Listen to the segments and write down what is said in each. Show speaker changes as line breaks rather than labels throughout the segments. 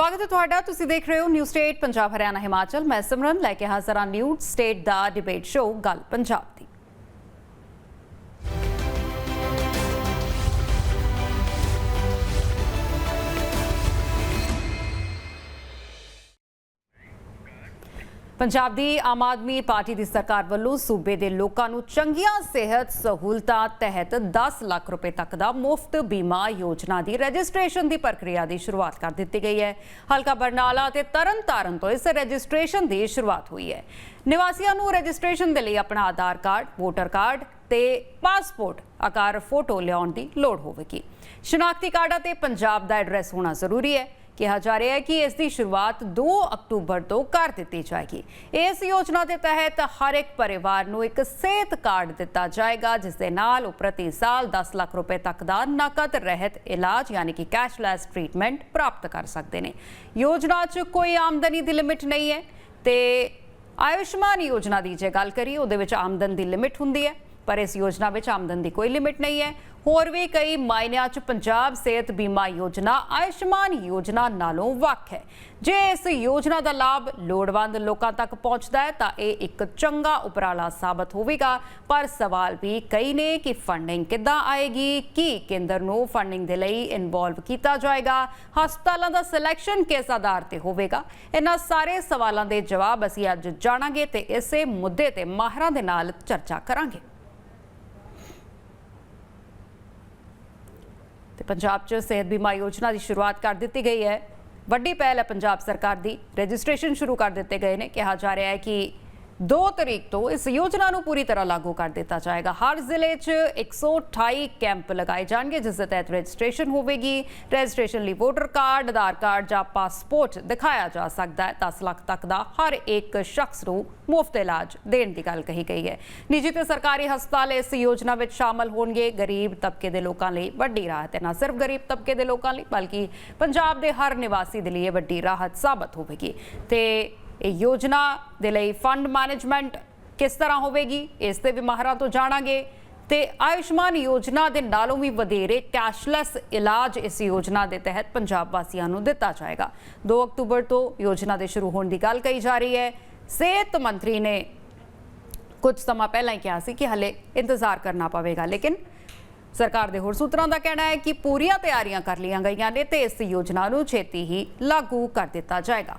ਸਵਾਗਤ ਹੈ ਤੁਹਾਡਾ। ਤੁਸੀਂ ਦੇਖ ਰਹੇ ਹੋ ਨਿਊ ਸਟੇਟ, ਪੰਜਾਬ, ਹਰਿਆਣਾ, ਹਿਮਾਚਲ। ਮੈਂ ਸਿਮਰਨ, ਲੈ ਕੇ ਹਾਜ਼ਰ ਹਾਂ ਨਿਊ ਸਟੇਟ ਦਾ ਡਿਬੇਟ ਸ਼ੋਅ, ਗੱਲ ਪੰਜਾਬ ਪੰਜਾਬ ਦੀ ਆਮ ਆਦਮੀ ਪਾਰਟੀ ਦੀ ਸਰਕਾਰ ਵੱਲੋਂ ਸੂਬੇ ਦੇ ਲੋਕਾਂ ਨੂੰ ਚੰਗੀਆਂ ਸਿਹਤ ਸਹੂਲਤਾਂ ਤਹਿਤ 10 ਲੱਖ ਰੁਪਏ ਤੱਕ ਦਾ ਮੁਫਤ ਬੀਮਾ ਯੋਜਨਾ ਦੀ ਰਜਿਸਟ੍ਰੇਸ਼ਨ ਦੀ ਪ੍ਰਕਿਰਿਆ ਦੀ ਸ਼ੁਰੂਆਤ ਕਰ ਦਿੱਤੀ ਗਈ ਹੈ। ਹਲਕਾ ਬਰਨਾਲਾ ਅਤੇ ਤਰਨਤਾਰਨ ਤੋਂ ਇਸ ਰਜਿਸਟ੍ਰੇਸ਼ਨ ਦੀ ਸ਼ੁਰੂਆਤ ਹੋਈ ਹੈ। ਨਿਵਾਸੀਆਂ ਨੂੰ ਰਜਿਸਟ੍ਰੇਸ਼ਨ ਦੇ ਲਈ ਆਪਣਾ ਆਧਾਰ ਕਾਰਡ, ਵੋਟਰ ਕਾਰਡ ਤੇ ਪਾਸਪੋਰਟ ਆਕਾਰ ਫੋਟੋ ਲਿਆਉਣ ਦੀ ਲੋੜ ਹੋਵੇਗੀ। ਸ਼ਨਾਖਤੀ ਕਾਰਡ ਅਤੇ ਪੰਜਾਬ ਦਾ ਐਡਰੈਸ ਹੋਣਾ ਜ਼ਰੂਰੀ ਹੈ। ਕਿਹਾ ਜਾ ਰਿਹਾ ਹੈ ਕਿ ਇਸ ਦੀ ਸ਼ੁਰੂਆਤ 2 ਅਕਤੂਬਰ ਤੋਂ ਕਰ ਦਿੱਤੀ ਜਾਏਗੀ। ਇਸ ਯੋਜਨਾ ਦੇ ਤਹਿਤ ਹਰ ਇੱਕ ਪਰਿਵਾਰ ਨੂੰ ਇੱਕ ਸਿਹਤ ਕਾਰਡ ਦਿੱਤਾ ਜਾਏਗਾ, ਜਿਸ ਦੇ ਨਾਲ ਉਹ ਪ੍ਰਤੀ ਸਾਲ 10 ਲੱਖ ਰੁਪਏ ਤੱਕ ਦਾ ਨਕਦ ਰਹਿਤ ਇਲਾਜ ਯਾਨੀ ਕਿ ਕੈਸ਼ਲੈਸ ਟ੍ਰੀਟਮੈਂਟ ਪ੍ਰਾਪਤ ਕਰ ਸਕਦੇ ਨੇ। ਯੋਜਨਾ 'ਚ ਕੋਈ ਆਮਦਨੀ ਦੀ ਲਿਮਿਟ ਨਹੀਂ ਹੈ ਤੇ ਆਯੁਸ਼ਮਾਨ ਯੋਜਨਾ ਦੀ ਜੇ ਗੱਲ ਕਰੀਏ, ਉਹਦੇ ਵਿੱਚ ਆਮਦਨ ਦੀ ਲਿਮਿਟ ਹੁੰਦੀ ਹੈ। ਪਰ ਇਸ ਯੋਜਨਾ ਵਿੱਚ ਆਮਦਨ ਦੀ ਕੋਈ ਲਿਮਿਟ ਨਹੀਂ ਹੈ। ਹੋਰ ਵੀ ਕਈ ਮਾਇਨਿਆਂ 'ਚ ਪੰਜਾਬ ਸਿਹਤ ਬੀਮਾ ਯੋਜਨਾ ਆਯੁਸ਼ਮਾਨ ਯੋਜਨਾ ਨਾਲੋਂ ਵੱਖ ਹੈ। ਜੇ ਇਸ ਯੋਜਨਾ ਦਾ ਲਾਭ ਲੋੜਵੰਦ ਲੋਕਾਂ ਤੱਕ ਪਹੁੰਚਦਾ ਹੈ, ਤਾਂ ਇਹ ਇੱਕ ਚੰਗਾ ਉਪਰਾਲਾ ਸਾਬਤ ਹੋਵੇਗਾ। ਪਰ ਸਵਾਲ ਵੀ ਕਈ ਨੇ ਕਿ ਫੰਡਿੰਗ ਕਿੱਦਾਂ ਆਏਗੀ, ਕੀ ਕੇਂਦਰ ਨੂੰ ਫੰਡਿੰਗ ਦੇ ਲਈ ਇਨਵੋਲਵ ਕੀਤਾ ਜਾਏਗਾ, ਹਸਪਤਾਲਾਂ ਦਾ ਸਿਲੈਕਸ਼ਨ ਕਿਸ ਆਧਾਰ ਤੇ ਹੋਵੇਗਾ? ਇਹਨਾਂ ਸਾਰੇ ਸਵਾਲਾਂ ਦੇ ਜਵਾਬ ਅਸੀਂ ਅੱਜ ਜਾਣਾਂਗੇ ਤੇ ਇਸੇ ਮੁੱਦੇ ਤੇ ਮਾਹਿਰਾਂ ਦੇ ਨਾਲ ਚਰਚਾ ਕਰਾਂਗੇ। ਤੇ ਪੰਜਾਬ 'ਚ ਸਿਹਤ ਬੀਮਾ ਯੋਜਨਾ ਦੀ ਸ਼ੁਰੂਆਤ ਕਰ ਦਿੱਤੀ ਗਈ ਹੈ। ਵੱਡੀ ਪਹਿਲ ਹੈ ਪੰਜਾਬ ਸਰਕਾਰ ਦੀ। ਰਜਿਸਟ੍ਰੇਸ਼ਨ ਸ਼ੁਰੂ ਕਰ ਦਿੱਤੇ ਗਏ ਨੇ। ਕਿਹਾ ਜਾ ਰਿਹਾ ਹੈ ਕਿ 2 ਤਰੀਕ ਤੋਂ ਇਸ ਯੋਜਨਾ ਨੂੰ ਪੂਰੀ ਤਰ੍ਹਾਂ ਲਾਗੂ ਕਰ ਦਿੱਤਾ ਜਾਏਗਾ। ਹਰ ਜ਼ਿਲ੍ਹੇ 'ਚ 128 ਕੈਂਪ ਲਗਾਏ ਜਾਣਗੇ, ਜਿਸ ਦੇ ਤਹਿਤ ਰਜਿਸਟ੍ਰੇਸ਼ਨ ਹੋਵੇਗੀ। ਰਜਿਸਟ੍ਰੇਸ਼ਨ ਲਈ ਵੋਟਰ ਕਾਰਡ, ਆਧਾਰ ਕਾਰਡ ਜਾਂ ਪਾਸਪੋਰਟ ਦਿਖਾਇਆ ਜਾ ਸਕਦਾ ਹੈ। 10 ਲੱਖ ਤੱਕ ਦਾ ਹਰ ਇੱਕ ਸ਼ਖਸ ਨੂੰ ਮੁਫਤ ਇਲਾਜ ਦੇਣ ਦੀ ਗੱਲ ਕਹੀ ਗਈ ਹੈ। ਨਿੱਜੀ ਤੇ ਸਰਕਾਰੀ ਹਸਪਤਾਲ ਇਸ ਯੋਜਨਾ ਵਿੱਚ ਸ਼ਾਮਲ ਹੋਣਗੇ। ਗਰੀਬ ਤਬਕੇ ਦੇ ਲੋਕਾਂ ਲਈ ਵੱਡੀ ਰਾਹਤ ਹੈ। ਨਾ ਸਿਰਫ ਗਰੀਬ ਤਬਕੇ ਦੇ ਲੋਕਾਂ ਲਈ, ਬਲਕਿ ਪੰਜਾਬ ਦੇ ਹਰ ਨਿਵਾਸੀ ਦੇ ਲਈ ਇਹ ਵੱਡੀ ਰਾਹਤ ਸਾਬਤ ਹੋਵੇਗੀ। ਤੇ ਇਹ ਯੋਜਨਾ ਦੇ ਲਈ ਫੰਡ ਮੈਨੇਜਮੈਂਟ ਕਿਸ ਤਰ੍ਹਾਂ ਹੋਵੇਗੀ, ਇਸ ਤੇ ਵੀ ਮਾਹਰਾਂ ਤੋਂ ਜਾਣਾਂਗੇ। ਤੇ ਆਯੁਸ਼ਮਾਨ ਯੋਜਨਾ ਦੇ ਨਾਲੋਂ ਵੀ ਵਧੇਰੇ ਕੈਸ਼ਲੈਸ ਇਲਾਜ ਇਸ ਯੋਜਨਾ ਦੇ ਤਹਿਤ ਪੰਜਾਬ ਵਾਸੀਆਂ ਨੂੰ ਦਿੱਤਾ ਜਾਏਗਾ। 2 ਅਕਤੂਬਰ ਤੋਂ ਯੋਜਨਾ ਦੇ ਸ਼ੁਰੂ ਹੋਣ ਦੀ ਗੱਲ ਕਹੀ ਜਾ ਰਹੀ ਹੈ। ਸਿਹਤ ਮੰਤਰੀ ਨੇ ਕੁਝ ਸਮਾਂ ਪਹਿਲਾਂ ਹੀ ਕਿਹਾ ਸੀ ਕਿ ਹਲੇ ਇੰਤਜ਼ਾਰ ਕਰਨਾ ਪਵੇਗਾ, ਲੇਕਿਨ ਸਰਕਾਰ ਦੇ ਹੋਰ ਸੂਤਰਾਂ ਦਾ ਕਹਿਣਾ ਹੈ ਕਿ ਪੂਰੀਆਂ ਤਿਆਰੀਆਂ ਕਰ ਲਈਆਂ ਗਈਆਂ ਨੇ ਤੇ ਇਸ ਯੋਜਨਾ ਨੂੰ ਛੇਤੀ ਹੀ ਲਾਗੂ ਕਰ ਦਿੱਤਾ ਜਾਏਗਾ।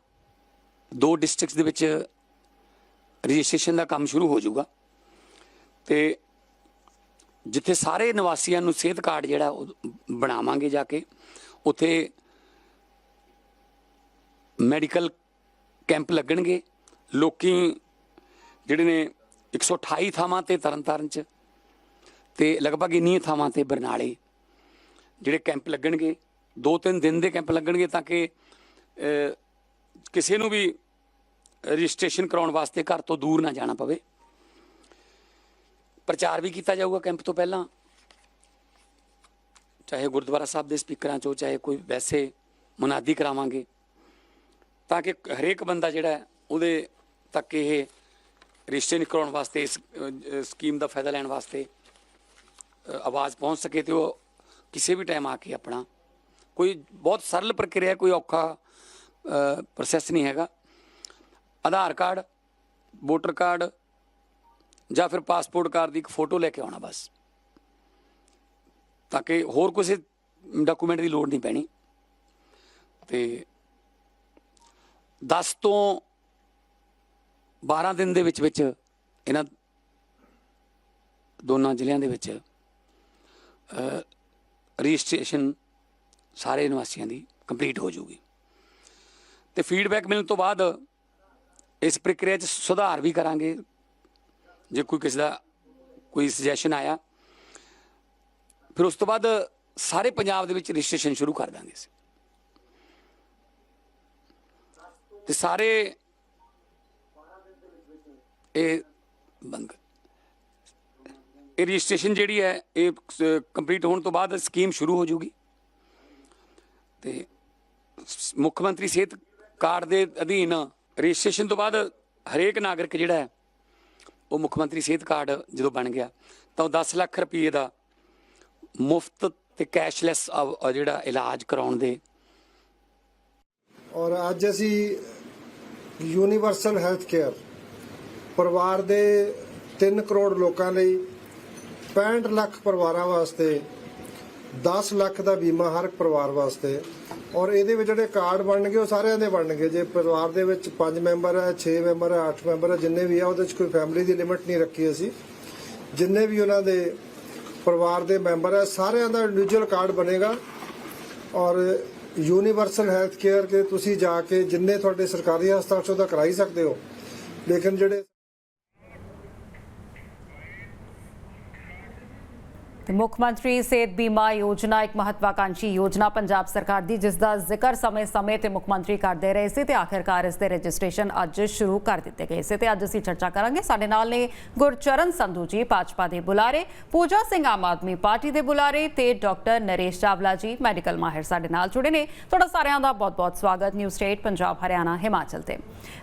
ਦੋ ਡਿਸਟ੍ਰਿਕਟਸ ਦੇ ਵਿੱਚ ਰਜਿਸਟ੍ਰੇਸ਼ਨ ਦਾ ਕੰਮ ਸ਼ੁਰੂ ਹੋ ਜਾਊਗਾ। ਤੇ ਜਿੱਥੇ ਸਾਰੇ ਨਿਵਾਸੀਆਂ ਨੂੰ ਸਿਹਤ ਕਾਰਡ ਜਿਹੜਾ ਉਹ ਬਣਾਵਾਂਗੇ ਜਾ ਕੇ, ਉੱਥੇ ਮੈਡੀਕਲ ਕੈਂਪ ਲੱਗਣਗੇ। ਲੋਕੀ ਜਿਹੜੇ ਨੇ 128 ਥਾਵਾਂ ਤੇ ਤਰਨਤਾਰਨ ਚ ਤੇ ਲਗਭਗ ਇੰਨੀਆਂ ਥਾਵਾਂ ਤੇ ਬਰਨਾਲੇ ਜਿਹੜੇ ਕੈਂਪ ਲੱਗਣਗੇ। ਦੋ ਤਿੰਨ ਦਿਨ ਦੇ ਕੈਂਪ ਲੱਗਣਗੇ ਤਾਂ ਕਿ ਕਿਸੇ ਨੂੰ ਵੀ ਰਜਿਸਟ੍ਰੇਸ਼ਨ ਕਰਾਉਣ ਵਾਸਤੇ ਘਰ ਤੋਂ ਦੂਰ ਨਾ ਜਾਣਾ ਪਵੇ। ਪ੍ਰਚਾਰ ਵੀ ਕੀਤਾ ਜਾਊਗਾ ਕੈਂਪ ਤੋਂ ਪਹਿਲਾਂ। ਚਾਹੇ ਗੁਰਦੁਆਰਾ ਸਾਹਿਬ ਦੇ ਸਪੀਕਰਾਂ ਚੋਂ, ਚਾਹੇ ਕੋਈ ਵੈਸੇ ਮੁਨਾਦੀ ਕਰਾਵਾਂਗੇ। ਤਾਂ ਕਿ ਹਰੇਕ ਬੰਦਾ ਜਿਹੜਾ ਉਹਦੇ ਤੱਕ ਇਹ ਰਜਿਸਟ੍ਰੇਸ਼ਨ ਕਰਾਉਣ ਵਾਸਤੇ, ਇਸ ਸਕੀਮ ਦਾ ਫਾਇਦਾ ਲੈਣ ਵਾਸਤੇ ਆਵਾਜ਼ ਪਹੁੰਚ ਸਕੇ ਤੇ ਉਹ ਕਿਸੇ ਵੀ ਟਾਈਮ ਆ ਕੇ ਆਪਣਾ। ਕੋਈ ਬਹੁਤ ਸਰਲ ਪ੍ਰਕਿਰਿਆ ਕੋਈ ਔਖਾ ਪ੍ਰੋਸੈਸ ਨਹੀਂ ਹੈਗਾ। ਆਧਾਰ ਕਾਰਡ, ਵੋਟਰ ਕਾਰਡ ਜਾਂ ਫਿਰ ਪਾਸਪੋਰਟ ਕਾਰਡ ਦੀ ਇੱਕ ਫੋਟੋ ਲੈ ਕੇ ਆਉਣਾ ਬਸ। ਤਾਂ ਕਿ ਹੋਰ ਕਿਸੇ ਡਾਕੂਮੈਂਟ ਦੀ ਲੋੜ ਨਹੀਂ ਪੈਣੀ। ਤੇ 10 ਤੋਂ 12 ਦਿਨ ਦੇ ਵਿੱਚ ਵਿੱਚ ਇਹਨਾਂ ਦੋਨਾਂ ਜ਼ਿਲ੍ਹਿਆਂ ਦੇ ਵਿੱਚ ਰਜਿਸਟ੍ਰੇਸ਼ਨ ਸਾਰੇ ਨਿਵਾਸੀਆਂ ਦੀ ਕੰਪਲੀਟ ਹੋ ਜਾਊਗੀ। ਤੇ ਫੀਡਬੈਕ ਮਿਲਣ ਤੋਂ ਬਾਅਦ ਇਸ ਪ੍ਰਕਿਰਿਆ 'ਚ ਸੁਧਾਰ ਵੀ ਕਰਾਂਗੇ। ਜੇ ਕੋਈ ਕਿਸੇ ਦਾ ਕੋਈ ਸੁਜੈਸ਼ਨ ਆਇਆ, ਫਿਰ ਉਸ ਤੋਂ ਬਾਅਦ ਸਾਰੇ ਪੰਜਾਬ ਦੇ ਵਿੱਚ ਰਜਿਸਟ੍ਰੇਸ਼ਨ ਸ਼ੁਰੂ ਕਰ ਦਾਂਗੇ ਅਸੀਂ। ਤੇ ਸਾਰੇ ਇਹ ਬੰਗ ਇਹ ਰਜਿਸਟ੍ਰੇਸ਼ਨ ਜਿਹੜੀ ਹੈ, ਇਹ ਕੰਪਲੀਟ ਹੋਣ ਤੋਂ ਬਾਅਦ ਸਕੀਮ ਸ਼ੁਰੂ ਹੋ ਜੂਗੀ ਤੇ ਮੁੱਖ ਮੰਤਰੀ ਸਿਹਤ ਕਾਰਡ ਦੇ ਅਧੀਨ ਰਜਿਸਟ੍ਰੇਸ਼ਨ ਤੋਂ ਬਾਅਦ ਹਰੇਕ ਨਾਗਰਿਕ ਜਿਹੜਾ ਹੈ, ਉਹ ਮੁੱਖ ਮੰਤਰੀ ਸਿਹਤ ਕਾਰਡ ਜਦੋਂ ਬਣ ਗਿਆ, ਤਾਂ ਉਹ 10 ਲੱਖ ਰੁਪਏ ਦਾ ਮੁਫਤ ਤੇ ਕੈਸ਼ਲੈਸ ਜਿਹੜਾ ਇਲਾਜ ਕਰਾਉਣ ਦੇ
ਔਰ ਅੱਜ ਅਸੀਂ ਯੂਨੀਵਰਸਲ ਹੈਲਥ ਕੇਅਰ ਪਰਿਵਾਰ ਦੇ 3 ਕਰੋੜ ਲੋਕਾਂ ਲਈ 65 ਲੱਖ ਪਰਿਵਾਰਾਂ ਵਾਸਤੇ 10 ਲੱਖ ਦਾ ਬੀਮਾ ਹਰ ਇੱਕ ਪਰਿਵਾਰ ਵਾਸਤੇ। ਔਰ ਇਹਦੇ ਵਿੱਚ ਜਿਹੜੇ ਕਾਰਡ ਬਣਨਗੇ, ਉਹ ਸਾਰਿਆਂ ਦੇ ਬਣਨਗੇ। ਜੇ ਪਰਿਵਾਰ ਦੇ ਵਿੱਚ 5 ਮੈਂਬਰ ਹੈ 6 ਮੈਂਬਰ ਹੈ 8 ਮੈਂਬਰ ਹੈ, ਜਿੰਨੇ ਵੀ ਆ, ਉਹਦੇ ਵਿੱਚ ਕੋਈ ਫੈਮਿਲੀ ਦੀ ਲਿਮਿਟ ਨਹੀਂ ਰੱਖੀ ਅਸੀਂ। ਜਿੰਨੇ ਵੀ ਉਹਨਾਂ ਦੇ ਪਰਿਵਾਰ ਦੇ ਮੈਂਬਰ ਹੈ, ਸਾਰਿਆਂ ਦਾ ਇੰਡੀਵਿਜੂਅਲ ਕਾਰਡ ਬਣੇਗਾ। ਔਰ ਯੂਨੀਵਰਸਲ ਹੈਲਥ ਕੇਅਰ ਕੇ ਤੁਸੀਂ ਜਾ ਕੇ ਜਿੰਨੇ ਤੁਹਾਡੇ ਸਰਕਾਰੀ ਹਸਪਤਾਲ ਚੋਂ ਤਾਂ ਕਰਾਈ ਸਕਦੇ ਹੋ। ਲੇਕਿਨ ਜਿਹੜੇ
ਮੁੱਖ ਮੰਤਰੀ ਸਿਹਤ ਬੀਮਾ ਯੋਜਨਾ ਇੱਕ ਮਹੱਤਵਾਕਾਂਸ਼ੀ ਯੋਜਨਾ ਪੰਜਾਬ ਸਰਕਾਰ ਦੀ ਜਿਸ ਦਾ ਜ਼ਿਕਰ ਸਮੇਂ-ਸਮੇਂ ਤੇ ਮੁੱਖ ਮੰਤਰੀ ਕਰਦੇ ਰਹੇ ਸੀ ਤੇ ਆਖਿਰਕਾਰ ਇਸ ਦੇ ਰਜਿਸਟ੍ਰੇਸ਼ਨ ਅੱਜ ਸ਼ੁਰੂ ਕਰ ਦਿੱਤੇ ਗਏ ਸੀ ਤੇ ਅੱਜ ਅਸੀਂ ਚਰਚਾ ਕਰਾਂਗੇ। ਸਾਡੇ ਨਾਲ ਨੇ ਗੁਰਚਰਨ ਸੰਧੂ ਜੀ, ਭਾਜਪਾ ਦੇ ਬੁਲਾਰੇ, ਪੂਜਾ ਸਿੰਘ ਆਮ ਆਦਮੀ ਪਾਰਟੀ ਦੇ ਬੁਲਾਰੇ ਤੇ ਡਾਕਟਰ ਨਰੇਸ਼ ਚਾਵਲਾ ਜੀ, ਮੈਡੀਕਲ ਮਾਹਿਰ ਸਾਡੇ ਨਾਲ ਜੁੜੇ ਨੇ। ਤੁਹਾਡਾ ਸਾਰਿਆਂ ਦਾ ਬਹੁਤ-ਬਹੁਤ ਸਵਾਗਤ। ਨਿਊ ਸਟੇਟ, ਪੰਜਾਬ, ਹਰਿਆਣਾ, ਹਿਮਾਚਲ ਤੇ।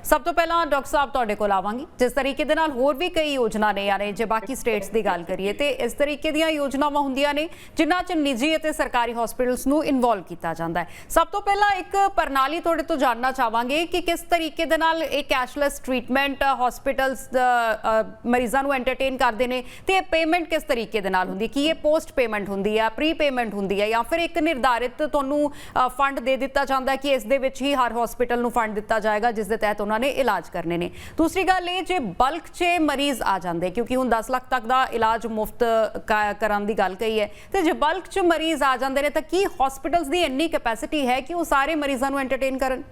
ਸਭ ਤੋਂ ਪਹਿਲਾਂ ਡਾਕਟਰ ਸਾਹਿਬ, ਤੁਹਾਡੇ ਕੋਲ ਆਵਾਂਗੀ। ਜਿਸ ਤਰੀਕੇ ਦੇ ਨਾਲ ਹੋਰ ਵੀ ਕਈ ਯੋਜਨਾ ਨੇ, ਯਾਨੀ ਜੇ ਬਾਕੀ ਸਟੇਟਸ ਦੀ ਗੱਲ ਕਰੀਏ ਤੇ ਇਸ ਤਰੀਕੇ ਦੀਆਂ ਯੋਜਨਾ ਯੋਜਨਾਵਾਂ ਹੁੰਦੀਆਂ ਨੇ, ਜਿਨ੍ਹਾਂ 'ਚ ਨਿੱਜੀ ਅਤੇ ਸਰਕਾਰੀ ਹਸਪੀਟਲਸ ਨੂੰ ਇਨਵੋਲਵ ਕੀਤਾ ਜਾਂਦਾ ਹੈ। ਸਭ ਤੋਂ ਪਹਿਲਾਂ ਇੱਕ ਪ੍ਰਣਾਲੀ ਤੁਹਾਡੇ ਤੋਂ ਜਾਣਨਾ ਚਾਹਾਂਗੇ ਕਿ ਕਿਸ ਤਰੀਕੇ ਦੇ ਨਾਲ ਇਹ ਕੈਸ਼ਲੈਸ ਟ੍ਰੀਟਮੈਂਟ ਹਸਪੀਟਲਸ ਮਰੀਜ਼ਾਂ ਨੂੰ ਐਂਟਰਟੇਨ ਕਰਦੇ ਨੇ ਤੇ ਇਹ ਪੇਮੈਂਟ ਕਿਸ ਤਰੀਕੇ ਦੇ ਨਾਲ ਹੁੰਦੀ ਹੈ? ਕੀ ਇਹ ਪੋਸਟ ਪੇਮੈਂਟ ਹੁੰਦੀ ਹੈ ਪ੍ਰੀ ਪੇਮੈਂਟ ਹੁੰਦੀ ਹੈ ਜਾਂ ਫਿਰ ਇੱਕ ਨਿਰਧਾਰਿਤ ਤੁਹਾਨੂੰ ਫੰਡ ਦੇ ਦਿੱਤਾ ਜਾਂਦਾ ਕਿ ਇਸ ਦੇ ਵਿੱਚ ਹੀ ਹਰ ਹਸਪੀਟਲ ਨੂੰ ਫੰਡ ਦਿੱਤਾ ਜਾਏਗਾ, ਜਿਸ ਦੇ ਤਹਿਤ ਉਹਨਾਂ ਨੇ ਇਲਾਜ ਕਰਨੇ ਨੇ। ਦੂਸਰੀ ਗੱਲ ਇਹ, ਜੇ ਬਲਕ 'ਚ ਮਰੀਜ਼ ਆ ਜਾਂਦੇ, ਕਿਉਂਕਿ ਹੁਣ 10 ਲੱਖ ਤੱਕ ਦਾ ਇਲਾਜ ਮੁਫਤ ਕਰਨ ਦੀ ਗੱਲ ਕਹੀ ਹੈ। ਤੇ ਜੇ ਬਲਕ 'ਚ ਮਰੀਜ਼ ਆ ਜਾਂਦੇ ਨੇ ਤਾਂ ਕੀ ਹਸਪੀਟਲਸ ਦੀ ਇੰਨੀ ਕੈਪੈਸਿਟੀ ਹੈ ਕਿ ਉਹ ਸਾਰੇ ਮਰੀਜ਼ਾਂ ਨੂੰ ਐਂਟਰਟੇਨ ਕਰਨ?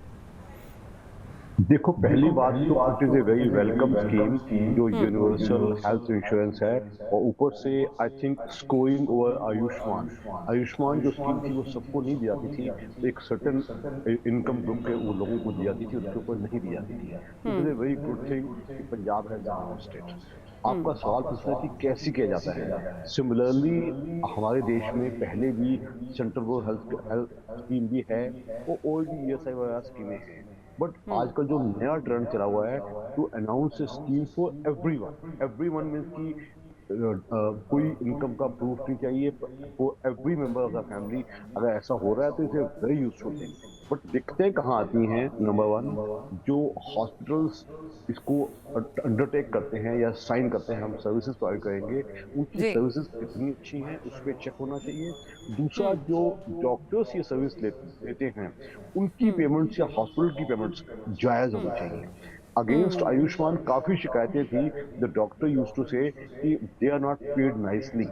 देखो पहली बात तो it is a very welcome scheme जो यूनिवर्सल हेल्थ इंश्योरेंस है। और ऊपर से I think scoring over Ayushman Ayushman जो स्कीम थी वो सबको नहीं दी जाती थी। एक सर्टन इनकम ग्रुप के वो लोगों को दी जाती थी उसके ऊपर नहीं दी जाती थी it is a very good thing Punjab है स्टेट आपका सवाल पूछना है कि कैसे किया जाता है। सिमिलरली हमारे देश में पहले भी central board health health scheme भी है और ओल्ड ई एस आई वगैरह स्कीमें हैं। बट आजकल जो नया ट्रेंड चला हुआ है to announce scheme for every one every one means की कोई इनकम का प्रूफ नहीं चाहिए for every member of the family अगर ऐसा हो रहा है तो इसे वेरी यूजफुल थिंग बट दिक्कतें कहाँ आती हैं नंबर वन जो हॉस्पिटल्स इसको अंडरटेक करते हैं या साइन करते हैं हम सर्विसेज़ प्रोवाइड करेंगे उनकी सर्विसेज़ कितनी अच्छी हैं उस पर चेक होना चाहिए। दूसरा जो डॉक्टर्स ये सर्विस लेते हैं उनकी पेमेंट्स या हॉस्पिटल की पेमेंट्स जायज़ होनी चाहिए। अगेंस्ट आयुष्मान काफ़ी शिकायतें थी द डॉक्टर यूज़ टू से कि they are not paid nicely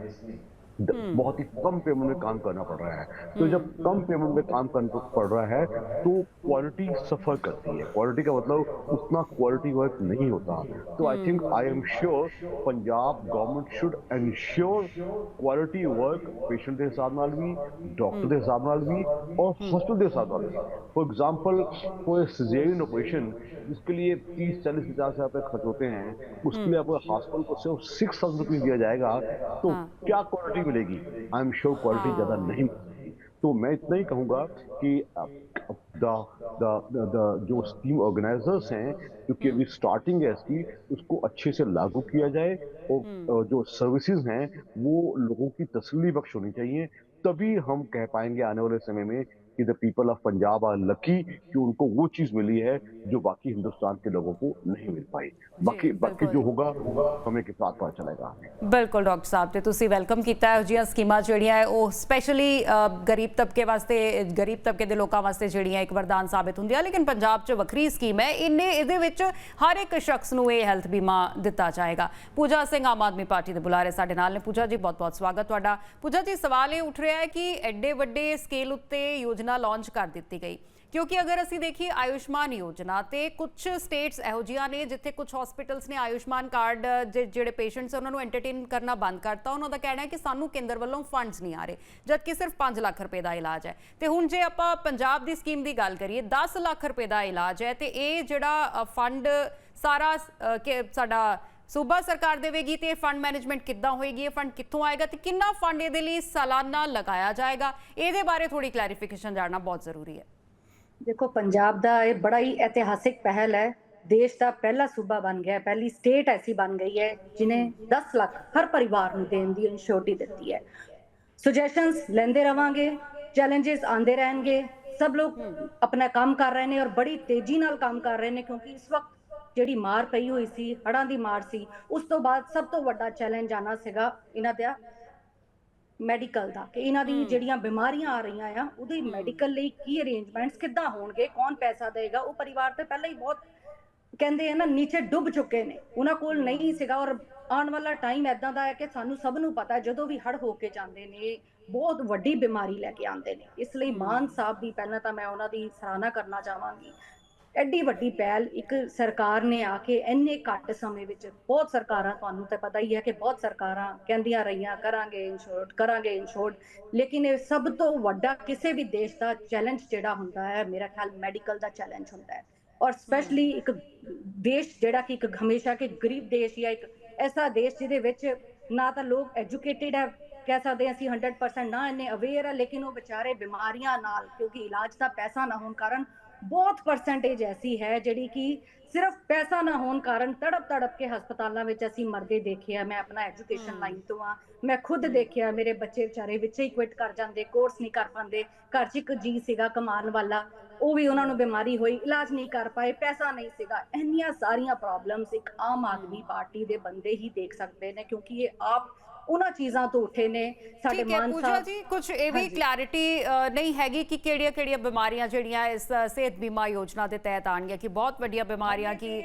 बहुत ही कम पेमेंट में काम करना पड़ रहा है। तो जब कम पेमेंट में काम करना पड़ रहा है तो क्वालिटी सफ़र करती है। क्वालिटी का मतलब उतना क्वालिटी वर्क नहीं होता। तो I think I am sure Punjab government should ensure quality work patient के हिसाब नाल भी डॉक्टर के हिसाब नाल भी और हॉस्पिटल के हिसाब नाल भी। फॉर एग्जांपल कोई सिजेरियन ऑपरेशन जिसके लिए तीस चालीस पचास हज़ार रुपये खर्च होते हैं उसके लिए आपको हॉस्पिटल को सिर्फ़ सिक्स थाउज़ेंड रुपीज़ दिया जाएगा। तो क्या क्वालिटी मिलेगी। आई एम श्योर क्वालिटी ज़्यादा नहीं मिलेगी। तो मैं इतना ही कहूँगा कि द द जो स्कीम ऑर्गेनाइजर्स हैं क्योंकि अभी स्टार्टिंग है इसकी उसको अच्छे से लागू किया जाए और जो सर्विसेज़ हैं वो लोगों की तसली बख्श होनी चाहिए तभी हम कह पाएँगे आने वाले समय में कि the people of Punjab are lucky कि उनको वो चीज मिली है जो बाकी हिंदुस्तान के लोगों को नहीं मिल पाई बाकी बाकी जो होगा समय के साथ पता चलेगा हमें
ਬਿਲਕੁਲ ਡਾਕਟਰ ਸਾਹਿਬ ਤੇ ਤੁਸੀਂ ਵੈਲਕਮ ਕੀਤਾ ਹੈ ਜੀਆਂ ਸਕੀਮਾਂ ਜਿਹੜੀਆਂ ਹੈ ਉਹ ਸਪੈਸ਼ਲੀ ਗਰੀਬ ਤਬਕੇ ਵਾਸਤੇ ਗਰੀਬ ਤਬਕੇ ਦੇ ਲੋਕਾਂ ਵਾਸਤੇ ਜਿਹੜੀਆਂ ਇੱਕ ਵਰਦਾਨ ਸਾਬਿਤ ਹੁੰਦੀਆਂ ਲੇਕਿਨ ਪੰਜਾਬ 'ਚ ਵੱਖਰੀ ਸਕੀਮ ਹੈ ਇੰਨੇ ਇਹਦੇ ਵਿੱਚ ਹਰ ਇੱਕ ਸ਼ਖਸ ਨੂੰ ਇਹ ਹੈਲਥ ਬੀਮਾ ਦਿੱਤਾ ਜਾਏਗਾ ਪੂਜਾ ਸਿੰਘ ਆਮ ਆਦਮੀ ਪਾਰਟੀ ਦੇ ਬੁਲਾਰੇ ਸਾਡੇ ਨਾਲ ਨੇ ਪੂਜਾ ਜੀ ਬਹੁਤ-ਬਹੁਤ ਸਵਾਗਤ ਤੁਹਾਡਾ ਪੂਜਾ ਜੀ ਸਵਾਲ ਇਹ ਉੱਠ ਰਿਹਾ ਹੈ ਕਿ ਐਡੇ ਵੱਡੇ ਸਕੇਲ ਉੱਤੇ ਯੋਜਨਾ ਲਾਂਚ ਕਰ ਦਿੱਤੀ ਗਈ। ਕਿਉਂਕਿ ਅਗਰ ਅਸੀਂ ਦੇਖੀਏ ਆਯੁਸ਼ਮਾਨ ਯੋਜਨਾ ਤੇ ਕੁਝ ਸਟੇਟਸ ਇਹੋ ਜਿਹੀਆਂ ਨੇ ਜਿੱਥੇ ਕੁਝ ਹਸਪੀਟਲਸ ਨੇ ਆਯੁਸ਼ਮਾਨ ਕਾਰਡ ਜਿਹੜੇ ਪੇਸ਼ੈਂਟਸ ਉਹਨਾਂ ਨੂੰ ਐਂਟਰਟੇਨ ਕਰਨਾ ਬੰਦ ਕਰਤਾ, ਉਹਨਾਂ ਦਾ ਕਹਿਣਾ ਹੈ ਕਿ ਸਾਨੂੰ ਕੇਂਦਰ ਵੱਲੋਂ ਫੰਡਸ ਨਹੀਂ ਆ ਰਹੇ, ਜਦਕਿ ਸਿਰਫ 5 ਲੱਖ ਰੁਪਏ ਦਾ ਇਲਾਜ ਹੈ। ਤੇ ਹੁਣ ਜੇ ਆਪਾਂ ਪੰਜਾਬ ਦੀ ਸਕੀਮ ਦੀ ਗੱਲ ਕਰੀਏ 10 ਲੱਖ ਰੁਪਏ ਦਾ ਇਲਾਜ ਹੈ ਤੇ ਇਹ ਜਿਹੜਾ ਫੰਡ ਸਾਰਾ ਸਾਡਾ ਸੂਬਾ ਸਰਕਾਰ ਦੇਵੇਗੀ ਤੇ ਫੰਡ ਮੈਨੇਜਮੈਂਟ ਕਿੱਦਾਂ ਹੋਏਗੀ? ਇਹ ਫੰਡ ਕਿੱਥੋਂ ਆਏਗਾ ਤੇ ਕਿੰਨਾ ਫੰਡ ਇਹਦੇ ਲਈ ਸਾਲਾਨਾ ਲਗਾਇਆ ਜਾਏਗਾ? ਇਹਦੇ ਬਾਰੇ ਥੋੜੀ ਕਲੈਰੀਫਿਕੇਸ਼ਨ ਜਾਣਨਾ ਬਹੁਤ ਜ਼ਰੂਰੀ ਹੈ।
ਦੇਖੋ ਪੰਜਾਬ ਦਾ ਇਹ ਬੜਾ ਹੀ ਇਤਿਹਾਸਿਕ ਪਹਿਲ ਹੈ। ਦੇਸ਼ ਦਾ ਪਹਿਲਾ ਸੂਬਾ ਬਣ ਗਿਆ ਪਹਿਲੀ ਸਟੇਟ ਐਸੀ ਬਣ ਗਈ ਹੈ ਜਿਨੇ 10 ਲੱਖ ਹਰ ਪਰਿਵਾਰ ਨੂੰ ਦੇਣ ਦੀ ਇਨਸ਼ੋਰਟੀ ਦਿੱਤੀ ਹੈ। ਸੁਜੈਸ਼ਨਸ ਲੈਂਦੇ ਰਵਾਂਗੇ ਚੈਲੰਜਸ ਆਂਦੇ ਰਹਿਣਗੇ ਸਭ ਲੋਕ ਆਪਣਾ ਕੰਮ ਕਰ ਰਹੇ ਨੇ ਔਰ ਬੜੀ ਤੇਜ਼ੀ ਨਾਲ ਕੰਮ ਕਰ ਰਹੇ ਨੇ ਕਿਉਂਕਿ ਇਸ ਵਕਤ ਜਿਹੜੀ ਮਾਰ ਪਈ ਹੋਈ ਸੀ ਹੜਾਂ ਦੀ ਮਾਰ ਸੀ ਉਸ ਤੋਂ ਬਾਅਦ ਸਭ ਤੋਂ ਵੱਡਾ ਚੈਲੰਜ ਆਣਾ ਸੀਗਾ ਇਹਨਾਂ ਦਾ ਮੈਡੀਕਲ ਦਾ ਕਿ ਇਹਨਾਂ ਦੀ ਜਿਹੜੀਆਂ ਬਿਮਾਰੀਆਂ ਆ ਰਹੀਆਂ ਆ ਉਹਦੀ ਮੈਡੀਕਲ ਲਈ ਕੀ ਅਰੇਂਜਮੈਂਟਸ ਕਿੱਦਾਂ ਹੋਣਗੇ ਕੌਣ ਪੈਸਾ ਦੇਗਾ ਉਹ ਪਰਿਵਾਰ ਤੇ ਪਹਿਲਾਂ ਹੀ ਬਹੁਤ ਕਹਿੰਦੇ ਆ ਨਾ ਨੀਚੇ ਡੁੱਬ ਚੁੱਕੇ ਨੇ ਉਹਨਾਂ ਕੋਲ ਨਹੀਂ ਸੀਗਾ ਔਰ ਆਉਣ ਵਾਲਾ ਟਾਈਮ ਐਦਾਂ ਦਾ ਹੈ ਕਿ ਸਾਨੂੰ ਸਭ ਨੂੰ ਪਤਾ ਜਦੋਂ ਵੀ ਹੜ ਹੋ ਕੇ ਜਾਂਦੇ ਨੇ ਬਹੁਤ ਵੱਡੀ ਬਿਮਾਰੀ ਲੈ ਕੇ ਆਉਂਦੇ ਨੇ ਇਸ ਲਈ ਮਾਨ ਸਾਹਿਬ ਦੀ ਪਹਿਲਾਂ ਤਾਂ ਮੈਂ ਉਹਨਾਂ ਦੀ ਸਰਾਹਨਾ ਕਰਨਾ ਚਾਹਾਂਗੀ। ਐਡੀ ਵੱਡੀ ਪਹਿਲ ਇੱਕ ਸਰਕਾਰ ਨੇ ਆ ਕੇ ਇੰਨੇ ਘੱਟ ਸਮੇਂ ਵਿੱਚ ਬਹੁਤ ਸਰਕਾਰਾਂ ਤੁਹਾਨੂੰ ਤਾਂ ਪਤਾ ਹੀ ਹੈ ਕਿ ਬਹੁਤ ਸਰਕਾਰਾਂ ਕਹਿੰਦੀਆਂ ਰਹੀਆਂ ਕਰਾਂਗੇ ਇਨਸ਼ੋਰਟ ਕਰਾਂਗੇ ਇਨਸ਼ੋਰਟ ਲੇਕਿਨ ਇਹ ਸਭ ਤੋਂ ਵੱਡਾ ਕਿਸੇ ਵੀ ਦੇਸ਼ ਦਾ ਚੈਲੰਜ ਜਿਹੜਾ ਹੁੰਦਾ ਹੈ ਮੇਰਾ ਖਿਆਲ ਮੈਡੀਕਲ ਦਾ ਚੈਲੰਜ ਹੁੰਦਾ ਹੈ। ਔਰ ਸਪੈਸ਼ਲੀ ਇੱਕ ਦੇਸ਼ ਜਿਹੜਾ ਕਿ ਇੱਕ ਹਮੇਸ਼ਾ ਕਿ ਗਰੀਬ ਦੇਸ਼ ਜਾਂ ਇੱਕ ਐਸਾ ਦੇਸ਼ ਜਿਹਦੇ ਵਿੱਚ ਨਾ ਤਾਂ ਲੋਕ ਐਜੂਕੇਟਿਡ ਹੈ ਕਹਿ ਸਕਦੇ ਅਸੀਂ 100% ਨਾ ਇੰਨੇ ਅਵੇਅਰ ਹੈ ਲੇਕਿਨ ਉਹ ਵਿਚਾਰੇ ਬਿਮਾਰੀਆਂ ਨਾਲ ਕਿਉਂਕਿ ਇਲਾਜ ਦਾ ਪੈਸਾ ਨਾ ਹੋਣ ਕਾਰਨ ਬਹੁਤ ਪਰਸੈਂਟੇਜ ਐਸੀ ਹੈ ਜਿਹੜੀ ਕਿ ਸਿਰਫ ਪੈਸਾ ਨਾ ਹੋਣ ਕਾਰਨ ਤੜਪ ਤੜਪ ਕੇ ਹਸਪਤਾਲਾਂ ਵਿੱਚ ਅਸੀਂ ਮਰਦੇ ਦੇਖਿਆ। ਮੈਂ ਆਪਣਾ ਐਜੂਕੇਸ਼ਨ ਲਾਈਨ ਤੋਂ ਆ। ਮੈਂ ਖੁਦ ਦੇਖਿਆ ਮੇਰੇ ਬੱਚੇ ਵਿਚਾਰੇ ਵਿੱਚ ਹੀ ਕੁਇਟ ਕਰ ਜਾਂਦੇ ਕੋਰਸ ਨਹੀਂ ਕਰ ਪਾਉਂਦੇ ਘਰ 'ਚ ਇੱਕ ਜੀ ਸੀਗਾ ਕਮਾਉਣ ਵਾਲਾ ਉਹ ਵੀ ਉਹਨਾਂ ਨੂੰ ਬਿਮਾਰੀ ਹੋਈ ਇਲਾਜ ਨਹੀਂ ਕਰ ਪਾਏ ਪੈਸਾ ਨਹੀਂ ਸੀਗਾ। ਇੰਨੀਆਂ ਸਾਰੀਆਂ ਪ੍ਰੋਬਲਮਸ ਇੱਕ ਆਮ ਆਦਮੀ ਪਾਰਟੀ ਦੇ ਬੰਦੇ ਹੀ ਦੇਖ ਸਕਦੇ ਨੇ ਕਿਉਂਕਿ ਇਹ ਆਪ ਉਹਨਾਂ ਚੀਜ਼ਾਂ ਤੋਂ ਉੱਠੇ ਨੇ ਸਾਡੇ
ਠੀਕ ਹੈ
ਮਾਨ
ਪੂਜਾ
ਸਾਹਿਬ।
ਜੀ ਕੁਝ ਇਹ ਵੀ। ਕਲੈਰਿਟੀ ਨਹੀਂ ਹੈਗੀ ਕਿ ਕਿਹੜੀਆਂ ਕਿਹੜੀਆਂ ਬਿਮਾਰੀਆਂ ਜਿਹੜੀਆਂ ਇਸ ਅ, ਸਿਹਤ ਬੀਮਾ ਯੋਜਨਾ ਦੇ ਤਹਿਤ ਆਣਗੀਆਂ ਕਿ ਬਹੁਤ ਵੱਡੀਆਂ ਬਿਮਾਰੀਆਂ ਕਿ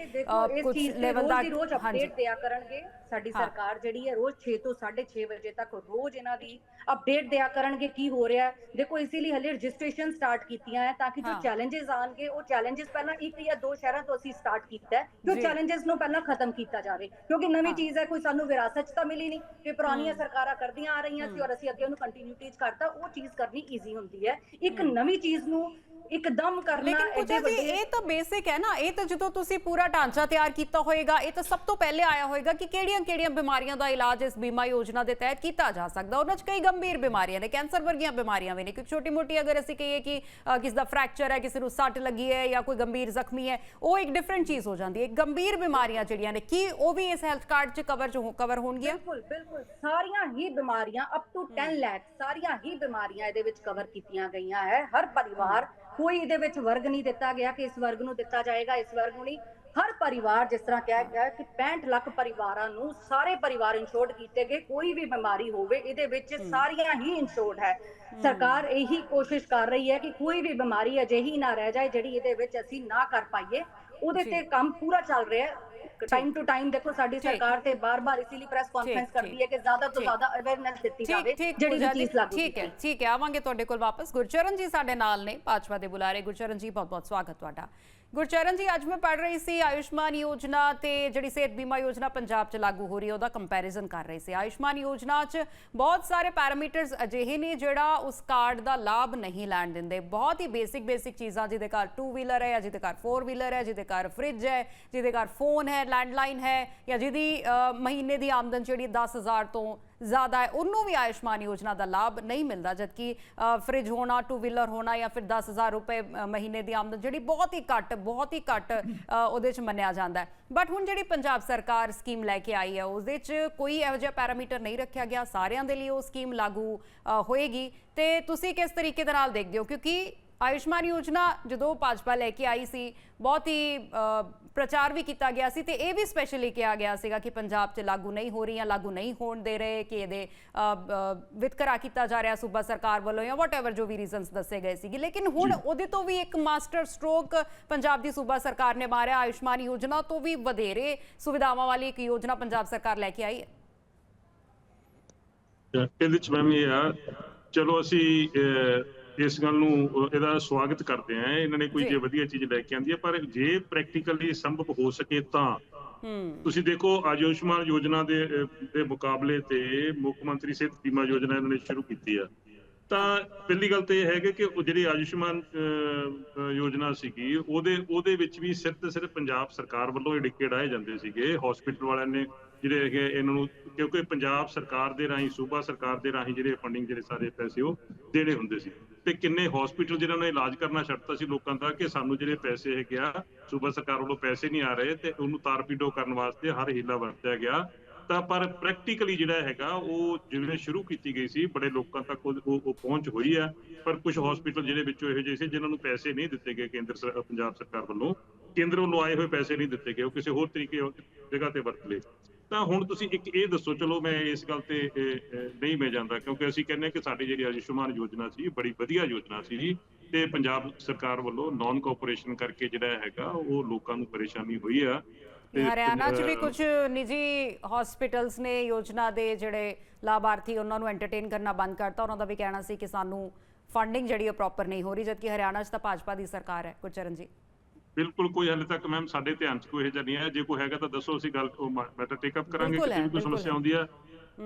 ਕੁਝ ਲੈਵਲ ਦਾ
ਦੀ ਰੋਜ਼
ਹਾਂਜੀ।
ਅਪਡੇਟ ਦਿਆ ਕਰਨਗੇ। ਸਾਡੀ। ਸਰਕਾਰ ਜਿਹੜੀ ਹੈ ਰੋਜ਼ 6 ਤੋਂ 6:30 ਵਜੇ ਤੱਕ ਰੋਜ਼ ਇਹਨਾਂ ਦੀ ਅਪਡੇਟ ਦਿਆ ਕਰਨਗੇ ਕੀ ਹੋ ਰਿਹਾ ਦੇਖੋ ਇਸੇ ਲਈ ਹਲੇ ਰਜਿਸਟ੍ਰੇਸ਼ਨ ਸਟਾਰਟ ਕੀਤੀਆਂ ਹੈ ਤਾਂ ਕਿ ਜੋ। ਚੈਲੰਜਸ ਆਣਗੇ ਉਹ ਚੈਲੰਜਸ ਪਹਿਲਾਂ ਇੱਕ ਜਾਂ ਦੋ ਸ਼ਹਿਰਾਂ ਤੋਂ ਅਸੀਂ ਸਟਾਰਟ ਕੀਤਾ ਹੈ ਜੋ। ਚੈਲੰਜਸ ਨੂੰ ਪਹਿਲਾਂ ਖਤਮ ਕੀਤਾ ਜਾਵੇ ਕਿਉਂਕਿ ਨਵੀਂ। ਚੀਜ਼ ਹੈ ਕੋਈ ਸਾਨੂੰ ਵਿਰਾਸਤ 'ਚ ਤਾਂ ਮਿਲੀ ਨਹੀਂ ਕਿ ਪੁਰਾਣੀਆਂ ਸਰਕਾਰਾਂ ਕਰਦੀਆਂ ਆ ਰਹੀਆਂ ਸੀ ਔਰ ਅਸੀਂ ਅੱਗੇ ਉਹਨੂੰ ਕੰਟੀਨਿਊਟੀ 'ਚ ਕਰਤਾ ਉਹ ਚੀਜ਼ ਕਰਨੀ ਈਜ਼ੀ ਹੁੰਦੀ ਹੈ ਇੱਕ ਨਵੀਂ ਚੀਜ਼ ਨੂੰ ਇੱਕਦਮ ਕਰਨਾ
ਲੇਕਿਨ ਪੂਜਾ ਜੀ ਇਹ ਤਾਂ ਬੇਸਿਕ ਹੈ ਨਾ। ਇਹ ਤਾਂ ਜਦੋਂ ਤੁਸੀਂ ਪੂਰਾ ਢਾਂਚਾ ਤਿਆਰ ਕੀਤਾ ਹੋਏਗਾ ਇਹ ਤਾਂ ਸਭ ਤੋਂ ਪਹਿਲੇ ਆਇਆ ਹੋਏਗਾ ਕਿ ਕਿਹੜੀਆਂ-ਕਿਹੜੀਆਂ ਬਿਮਾਰੀਆਂ ਦਾ ਇਲਾਜ ਇਸ ਬੀਮਾ ਯੋਜਨਾ ਦੇ ਤਹਿਤ ਕੀਤਾ ਜਾ ਸਕਦਾ। ਉਹਨਾਂ 'ਚ ਕਈ ਗੰਭੀਰ ਬਿਮਾਰੀਆਂ ਨੇ ਕੈਂਸਰ ਵਰਗੀਆਂ ਬਿਮਾਰੀਆਂ ਵੀ ਨੇ। ਕਿ ਛੋਟੀ-ਮੋਟੀ ਅਗਰ ਅਸੀਂ ਕਹੀਏ ਕਿ ਕਿਸੇ ਦਾ ਫ੍ਰੈਕਚਰ ਹੈ ਕਿਸੇ ਨੂੰ ਸੱਟ ਲੱਗੀ ਹੈ ਜਾਂ ਕੋਈ ਗੰਭੀਰ ਜ਼ਖਮੀ ਹੈ ਉਹ ਇੱਕ ਡਿਫਰੈਂਟ ਚੀਜ਼ ਹੋ ਜਾਂਦੀ ਹੈ। ਗੰਭੀਰ ਬਿਮਾਰੀਆਂ ਜਿਹੜੀਆਂ ਨੇ ਕੀ ਉਹ ਵੀ ਇਸ ਹੈਲਥ ਕਾਰਡ 'ਚ ਕਵਰ ਕਵਰ ਹੋਣਗੀਆਂ?
ਬਿਲਕੁਲ ਬਿਲਕੁਲ। ਸਾਰੀਆਂ ਹੀ ਬਿਮਾਰੀਆਂ ਅਪ ਟੂ 10 ਲੱਖ ਸਾਰੀਆਂ ਹੀ ਬਿਮਾਰੀਆਂ ਇਹਦੇ ਵਿੱਚ ਕਵਰ ਕੀਤੀਆਂ ਗਈਆਂ ਹੈ। ਹਰ ਪਰਿਵਾਰ ਕੋਈ ਇਹਦੇ ਵਿੱਚ ਵਰਗ ਨਹੀਂ ਦਿੱਤਾ ਗਿਆ ਕਿ ਇਸ ਵਰਗ ਨੂੰ ਦਿੱਤਾ ਜਾਏਗਾ ਇਸ ਵਰਗ ਨੂੰ ਨਹੀਂ। ਹਰ ਪਰਿਵਾਰ ਜਿਸ ਤਰ੍ਹਾਂ ਕਿਹਾ ਗਿਆ ਕਿ 65 ਲੱਖ ਪਰਿਵਾਰਾਂ ਨੂੰ ਸਾਰੇ ਪਰਿਵਾਰ ਇੰਸ਼ੋਰਡ ਕੀਤੇ ਗਏ ਕੋਈ ਵੀ ਬਿਮਾਰੀ ਹੋਵੇ ਇਹਦੇ ਵਿੱਚ ਸਾਰੀਆਂ ਹੀ ਇੰਸ਼ੋਰਡ ਹੈ। ਸਰਕਾਰ ਇਹੀ ਕੋਸ਼ਿਸ਼ ਕਰ ਰਹੀ ਹੈ ਕਿ ਕੋਈ ਵੀ ਬਿਮਾਰੀ ਅਜਿਹੀ ਨਾ ਰਹਿ ਜਾਏ ਜਿਹੜੀ ਇਹਦੇ ਵਿੱਚ ਅਸੀਂ ਨਾ ਕਰ ਪਾਈਏ। ਉਹਦੇ। ਤੇ ਕੰਮ ਪੂਰਾ ਚੱਲ ਰਿਹਾ ਹੈ। ਟਾਈਮ ਟੂ ਟਾਈਮ ਦੇਖੋ ਸਾਡੀ। ਸਰਕਾਰ ਤੇ ਬਾਰ-ਬਾਰ ਇਸੇ ਲਈ ਪ੍ਰੈਸ ਕਾਨਫਰੰਸ ਕਰਦੀ ਹੈ ਕਿ ਜ਼ਿਆਦਾ ਤੋਂ। ਜ਼ਿਆਦਾ ਅਵੇਅਰਨੈਸ ਦਿੱਤੀ ਜਾਵੇ ਜਿਹੜੀ ਚੀਜ਼ ਲਾਗੂ
ਠੀਕ ਹੈ ਠੀਕ ਹੈ। ਆਵਾਂਗੇ ਤੁਹਾਡੇ ਕੋਲ ਵਾਪਸ। ਗੁਰਚਰਨ ਜੀ ਸਾਡੇ ਨਾਲ ਨੇ। ਭਾਜਪਾ ਦੇ ਬੁਲਾਰੇ ਗੁਰਚਰਨ ਜੀ ਬਹੁਤ ਬਹੁਤ ਸਵਾਗਤ ਤੁਹਾਡਾ। ਗੁਰਚਰਨ ਜੀ, ਅੱਜ ਮੈਂ ਪੜ ਰਹੀ ਸੀ ਆਯੁਸ਼ਮਾਨ ਯੋਜਨਾ ਤੇ ਜਿਹੜੀ ਸਿਹਤ ਬੀਮਾ ਯੋਜਨਾ ਪੰਜਾਬ 'ਚ ਲਾਗੂ ਹੋ ਰਹੀ ਹੈ, ਉਹਦਾ ਕੰਪੈਰੀਜ਼ਨ ਕਰ ਰਹੀ ਸੀ। ਆਯੁਸ਼ਮਾਨ ਯੋਜਨਾ 'ਚ ਬਹੁਤ ਸਾਰੇ ਪੈਰਾਮੀਟਰਸ ਅਜਿਹੇ ਨੇ ਜਿਹੜਾ ਉਸ ਕਾਰਡ ਦਾ ਲਾਭ ਨਹੀਂ ਲੈਣ ਦਿੰਦੇ। ਬਹੁਤ ਹੀ ਬੇਸਿਕ ਬੇਸਿਕ ਚੀਜ਼ਾਂ, ਜਿਹਦੇ ਘਰ 2 ਵੀਲਰ ਹੈ ਜਾਂ ਜਿਹਦੇ ਘਰ 4 ਵੀਲਰ ਹੈ, ਜਿਹਦੇ ਘਰ ਫ੍ਰਿਜ ਹੈ, ਜਿਹਦੇ ਘਰ ਫੋਨ ਹੈ ਲੈਂਡਲਾਈਨ ਹੈ, ਜਾਂ ਜਿਹਦੀ ਮਹੀਨੇ ਦੀ ਆਮਦਨ ਜਿਹੜੀ 10000 ਤੋਂ ਜ਼ਿਆਦਾ ਹੈ। ਉਹਨੂੰ ਵੀ ਆਯੁਸ਼ਮਾਨ ਯੋਜਨਾ ਦਾ ਲਾਭ ਨਹੀਂ ਮਿਲਦਾ ਜਦਕਿ ਅ, ਫ੍ਰਿਜ ਹੋਣਾ ਟੂ ਵੀਲਰ ਹੋਣਾ ਜਾਂ ਫਿਰ 10000 ਰੁਪਏ ਮਹੀਨੇ ਦੀ ਆਮਦਨ ਜਿਹੜੀ ਬਹੁਤ ਹੀ ਘੱਟ ਬਹੁਤ ਹੀ ਘੱਟ ਉਹਦੇ ਚ ਮੰਨਿਆ ਜਾਂਦਾ ਹੈ। ਬਟ ਹੁਣ ਜਿਹੜੀ ਪੰਜਾਬ ਸਰਕਾਰ ਸਕੀਮ ਲੈ ਕੇ ਆਈ ਹੈ ਉਹਦੇ ਚ ਕੋਈ ਇਹੋ ਜਿਹਾ ਪੈਰਾਮੀਟਰ ਨਹੀਂ ਰੱਖਿਆ ਗਿਆ। ਸਾਰਿਆਂ ਦੇ ਲਈ ਉਹ ਸਕੀਮ ਲਾਗੂ ਹੋਏਗੀ। ਤੇ ਤੁਸੀਂ ਕਿਸ ਤਰੀਕੇ ਦੇ ਨਾਲ ਦੇਖਦੇ ਹੋ? ਕਿਉਂਕਿ ਆਯੁਸ਼ਮਾਨ ਯੋਜਨਾ ਜਦੋਂ ਭਾਜਪਾ ਲੈ ਕੇ ਆਈ ਸੀ ਬਹੁਤ ਹੀ ਪ੍ਰਚਾਰ ਵੀ ਕੀਤਾ ਗਿਆ ਸੀ ਤੇ ਇਹ ਵੀ ਸਪੈਸ਼ਲੀ ਕਿਹਾ ਗਿਆ ਸੀਗਾ ਕਿ ਪੰਜਾਬ 'ਚ ਲਾਗੂ ਨਹੀਂ ਹੋ ਰਹੀਆਂ ਲਾਗੂ ਨਹੀਂ ਹੋਣ ਦੇ ਰਹੇ ਕਿ ਇਹਦੇ ਵਿਤਕਰਾ ਕੀਤਾ ਜਾ ਰਿਹਾ ਸੂਬਾ ਸਰਕਾਰ ਵੱਲੋਂ ਜਾਂ ਵਾਟਐਵਰ ਜੋ ਵੀ ਰੀਜ਼ਨਸ ਦੱਸੇ ਗਏ ਸੀਗੇ। ਲੇਕਿਨ ਹੁਣ ਉਹਦੇ ਤੋਂ ਵੀ ਇੱਕ ਮਾਸਟਰ ਸਟ੍ਰੋਕ ਪੰਜਾਬ ਦੀ ਸੂਬਾ ਸਰਕਾਰ ਨੇ ਮਾਰਿਆ ਆਯੁਸ਼ਮਾਨ ਯੋਜਨਾ ਤੋਂ ਵੀ ਵਧੇਰੇ ਸੁਵਿਧਾਵਾਂ ਵਾਲੀ ਇੱਕ ਯੋਜਨਾ ਪੰਜਾਬ ਸਰਕਾਰ ਲੈ ਕੇ ਆਈ ਹੈ।
ਇਹਦੇ ਚ ਮੈਮ ਇਹ ਆ ਚਲੋ ਅਸੀਂ ਇਸ ਗੱਲ ਨੂੰ ਇਹਦਾ ਸਵਾਗਤ ਕਰਦੇ ਆ ਇਹਨਾਂ ਨੇ ਕੋਈ
ਜੀ।
ਵਧੀਆ ਚੀਜ਼ ਲੈ ਕੇ ਆਂਦੀ ਹੈ ਪਰ ਜੇ ਪ੍ਰੈਕਟੀਕਲੀ ਸੰਭਵ ਹੋ ਸਕੇ ਤਾਂ। ਤੁਸੀਂ ਦੇਖੋ ਆਯੁਸ਼ਮਾਨ ਯੋਜਨਾ ਦੇ ਦੇ ਮੁਕਾਬਲੇ ਤੇ ਮੁੱਖ ਮੰਤਰੀ ਸਿਹਤ ਬੀਮਾ ਯੋਜਨਾ ਇਹਨਾਂ ਨੇ ਸ਼ੁਰੂ ਕੀਤੀ ਆ। ਤਾਂ ਪਹਿਲੀ ਗੱਲ ਤੇ ਇਹ ਹੈਗਾ ਕਿ ਉਹ ਜਿਹੜੀ ਆਯੁਸ਼ਮਾਨ ਯੋਜਨਾ ਸੀਗੀ ਉਹਦੇ ਉਹਦੇ ਵਿੱਚ ਵੀ ਸਿਰਫ ਤੇ ਸਿਰਫ ਪੰਜਾਬ ਸਰਕਾਰ ਵੱਲੋਂ ਹੀ ਡਿੱਕੇ ਡਾਏ ਜਾਂਦੇ ਸੀਗੇ। ਹਸਪੀਟਲ ਵਾਲਿਆਂ ਨੇ ਜਿਹੜੇ ਹੈਗੇ ਇਹਨਾਂ ਨੂੰ ਕਿਉਂਕਿ ਪੰਜਾਬ ਸਰਕਾਰ ਦੇ ਰਾਹੀਂ ਸੂਬਾ ਸਰਕਾਰ ਦੇ ਰਾਹੀਂ ਜਿਹੜੇ ਫੰਡਿੰਗ ਜਿਹੜੇ ਸਾਰੇ ਪੈਸੇ ਉਹ ਦੇਣੇ ਹੁੰਦੇ ਸੀ। ਤੇ ਕਿੰਨੇ ਹਸਪੀਟਲ ਜਿਨ੍ਹਾਂ ਨੇ ਇਲਾਜ ਕਰਨਾ ਛੱਡਤਾ ਸੀ ਲੋਕਾਂ ਦਾ ਕਿ ਸਾਨੂੰ ਜਿਹੜੇ ਪੈਸੇ ਹੈਗੇ ਆ, ਸੂਬਾ ਸਰਕਾਰ ਵੱਲੋਂ ਪੈਸੇ ਨਹੀਂ ਆ ਰਹੇ ਤੇ ਉਹਨੂੰ ਤਾਰਪੀਡੋ ਕਰਨ ਵਾਸਤੇ ਹਰ ਹੀਲਾ ਵਰਤਿਆ ਗਿਆ। ਤਾਂ ਪਰ ਪ੍ਰੈਕਟੀਕਲੀ ਜਿਹੜਾ ਹੈਗਾ, ਉਹ ਜਿਵੇਂ ਸ਼ੁਰੂ ਕੀਤੀ ਗਈ ਸੀ, ਬੜੇ ਲੋਕਾਂ ਤੱਕ ਉਹ ਪਹੁੰਚ ਹੋਈ ਆ। ਪਰ ਕੁਝ ਹਸਪੀਟਲ ਜਿਹੜੇ ਵਿੱਚੋਂ ਇਹੋ ਜਿਹੇ ਸੀ, ਜਿਨ੍ਹਾਂ ਨੂੰ ਪੈਸੇ ਨਹੀਂ ਦਿੱਤੇ ਗਏ ਕੇਂਦਰ ਪੰਜਾਬ ਸਰਕਾਰ ਵੱਲੋਂ, ਕੇਂਦਰ ਵੱਲੋਂ ਆਏ ਹੋਏ ਪੈਸੇ ਨਹੀਂ ਦਿੱਤੇ ਗਏ, ਉਹ ਕਿਸੇ ਹੋਰ ਤਰੀਕੇ ਜਗ੍ਹਾ ਤੇ ਵਰਤ ਲਏ। ਤਾਂ ਹੁਣ ਤੁਸੀਂ ਇੱਕ ਇਹ ਦੱਸੋ ਚਲੋ ਮੈਂ ਇਸ ਗੱਲ ਤੇ ਨਹੀਂ ਮੈਂ ਜਾਂਦਾ ਕਿਉਂਕਿ ਅਸੀਂ ਕਹਿੰਦੇ ਕਿ ਸਾਡੀ ਜਿਹੜੀ ਆਯੁਸ਼ਮਾਨ ਯੋਜਨਾ ਸੀ ਬੜੀ ਵਧੀਆ ਯੋਜਨਾ ਸੀ ਤੇ ਪੰਜਾਬ ਸਰਕਾਰ ਵੱਲੋਂ ਨਾਨ ਕੋਆਪਰੇਸ਼ਨ ਕਰਕੇ ਜਿਹੜਾ ਹੈਗਾ ਉਹ ਲੋਕਾਂ ਨੂੰ ਪਰੇਸ਼ਾਨੀ ਹੋਈ ਆ।
ਹਰਿਆਣਾ 'ਚ ਵੀ ਕੁਝ ਨਿੱਜੀ ਹਸਪੀਟਲਸ ਨੇ ਯੋਜਨਾ ਦੇ ਜਿਹੜੇ ਲਾਭਾਰਥੀ ਉਹਨਾਂ ਨੂੰ ਐਂਟਰਟੇਨ ਕਰਨਾ ਬੰਦ ਕਰਤਾ। ਉਹਨਾਂ ਦਾ ਵੀ ਕਹਿਣਾ ਸੀ ਕਿ ਸਾਨੂੰ ਫੰਡਿੰਗ ਜਿਹੜੀ ਉਹ ਪ੍ਰੋਪਰ ਨਹੀਂ ਹੋ ਰਹੀ ਜਦਕਿ ਹਰਿਆਣਾ 'ਚ ਤਾਂ ਭਾਜਪਾ ਦੀ ਸਰਕਾਰ ਹੈ। ਗੁਰਚਰਨ ਜੀ।
ਬਿਲਕੁਲ ਕੋਈ ਹਾਲੇ ਤੱਕ ਮੈਮ ਸਾਡੇ ਧਿਆਨ 'ਚ ਕੋਈ ਇਹੋ ਜਿਹਾ ਨਹੀਂ ਹੈ ਜੇ ਕੋਈ ਹੈਗਾ ਤਾਂ ਦੱਸੋ ਅਸੀਂ ਗੱਲ ਉਹ ਮੈਟਰ ਟੇਕ ਅਪ ਕਰਾਂਗੇ
ਬਿਲਕੁਲ
ਕਿ ਕੋਈ
ਬਿਲਕੁਲ
ਸਮੱਸਿਆ
ਹੈ।
ਆਉਂਦੀ ਆ।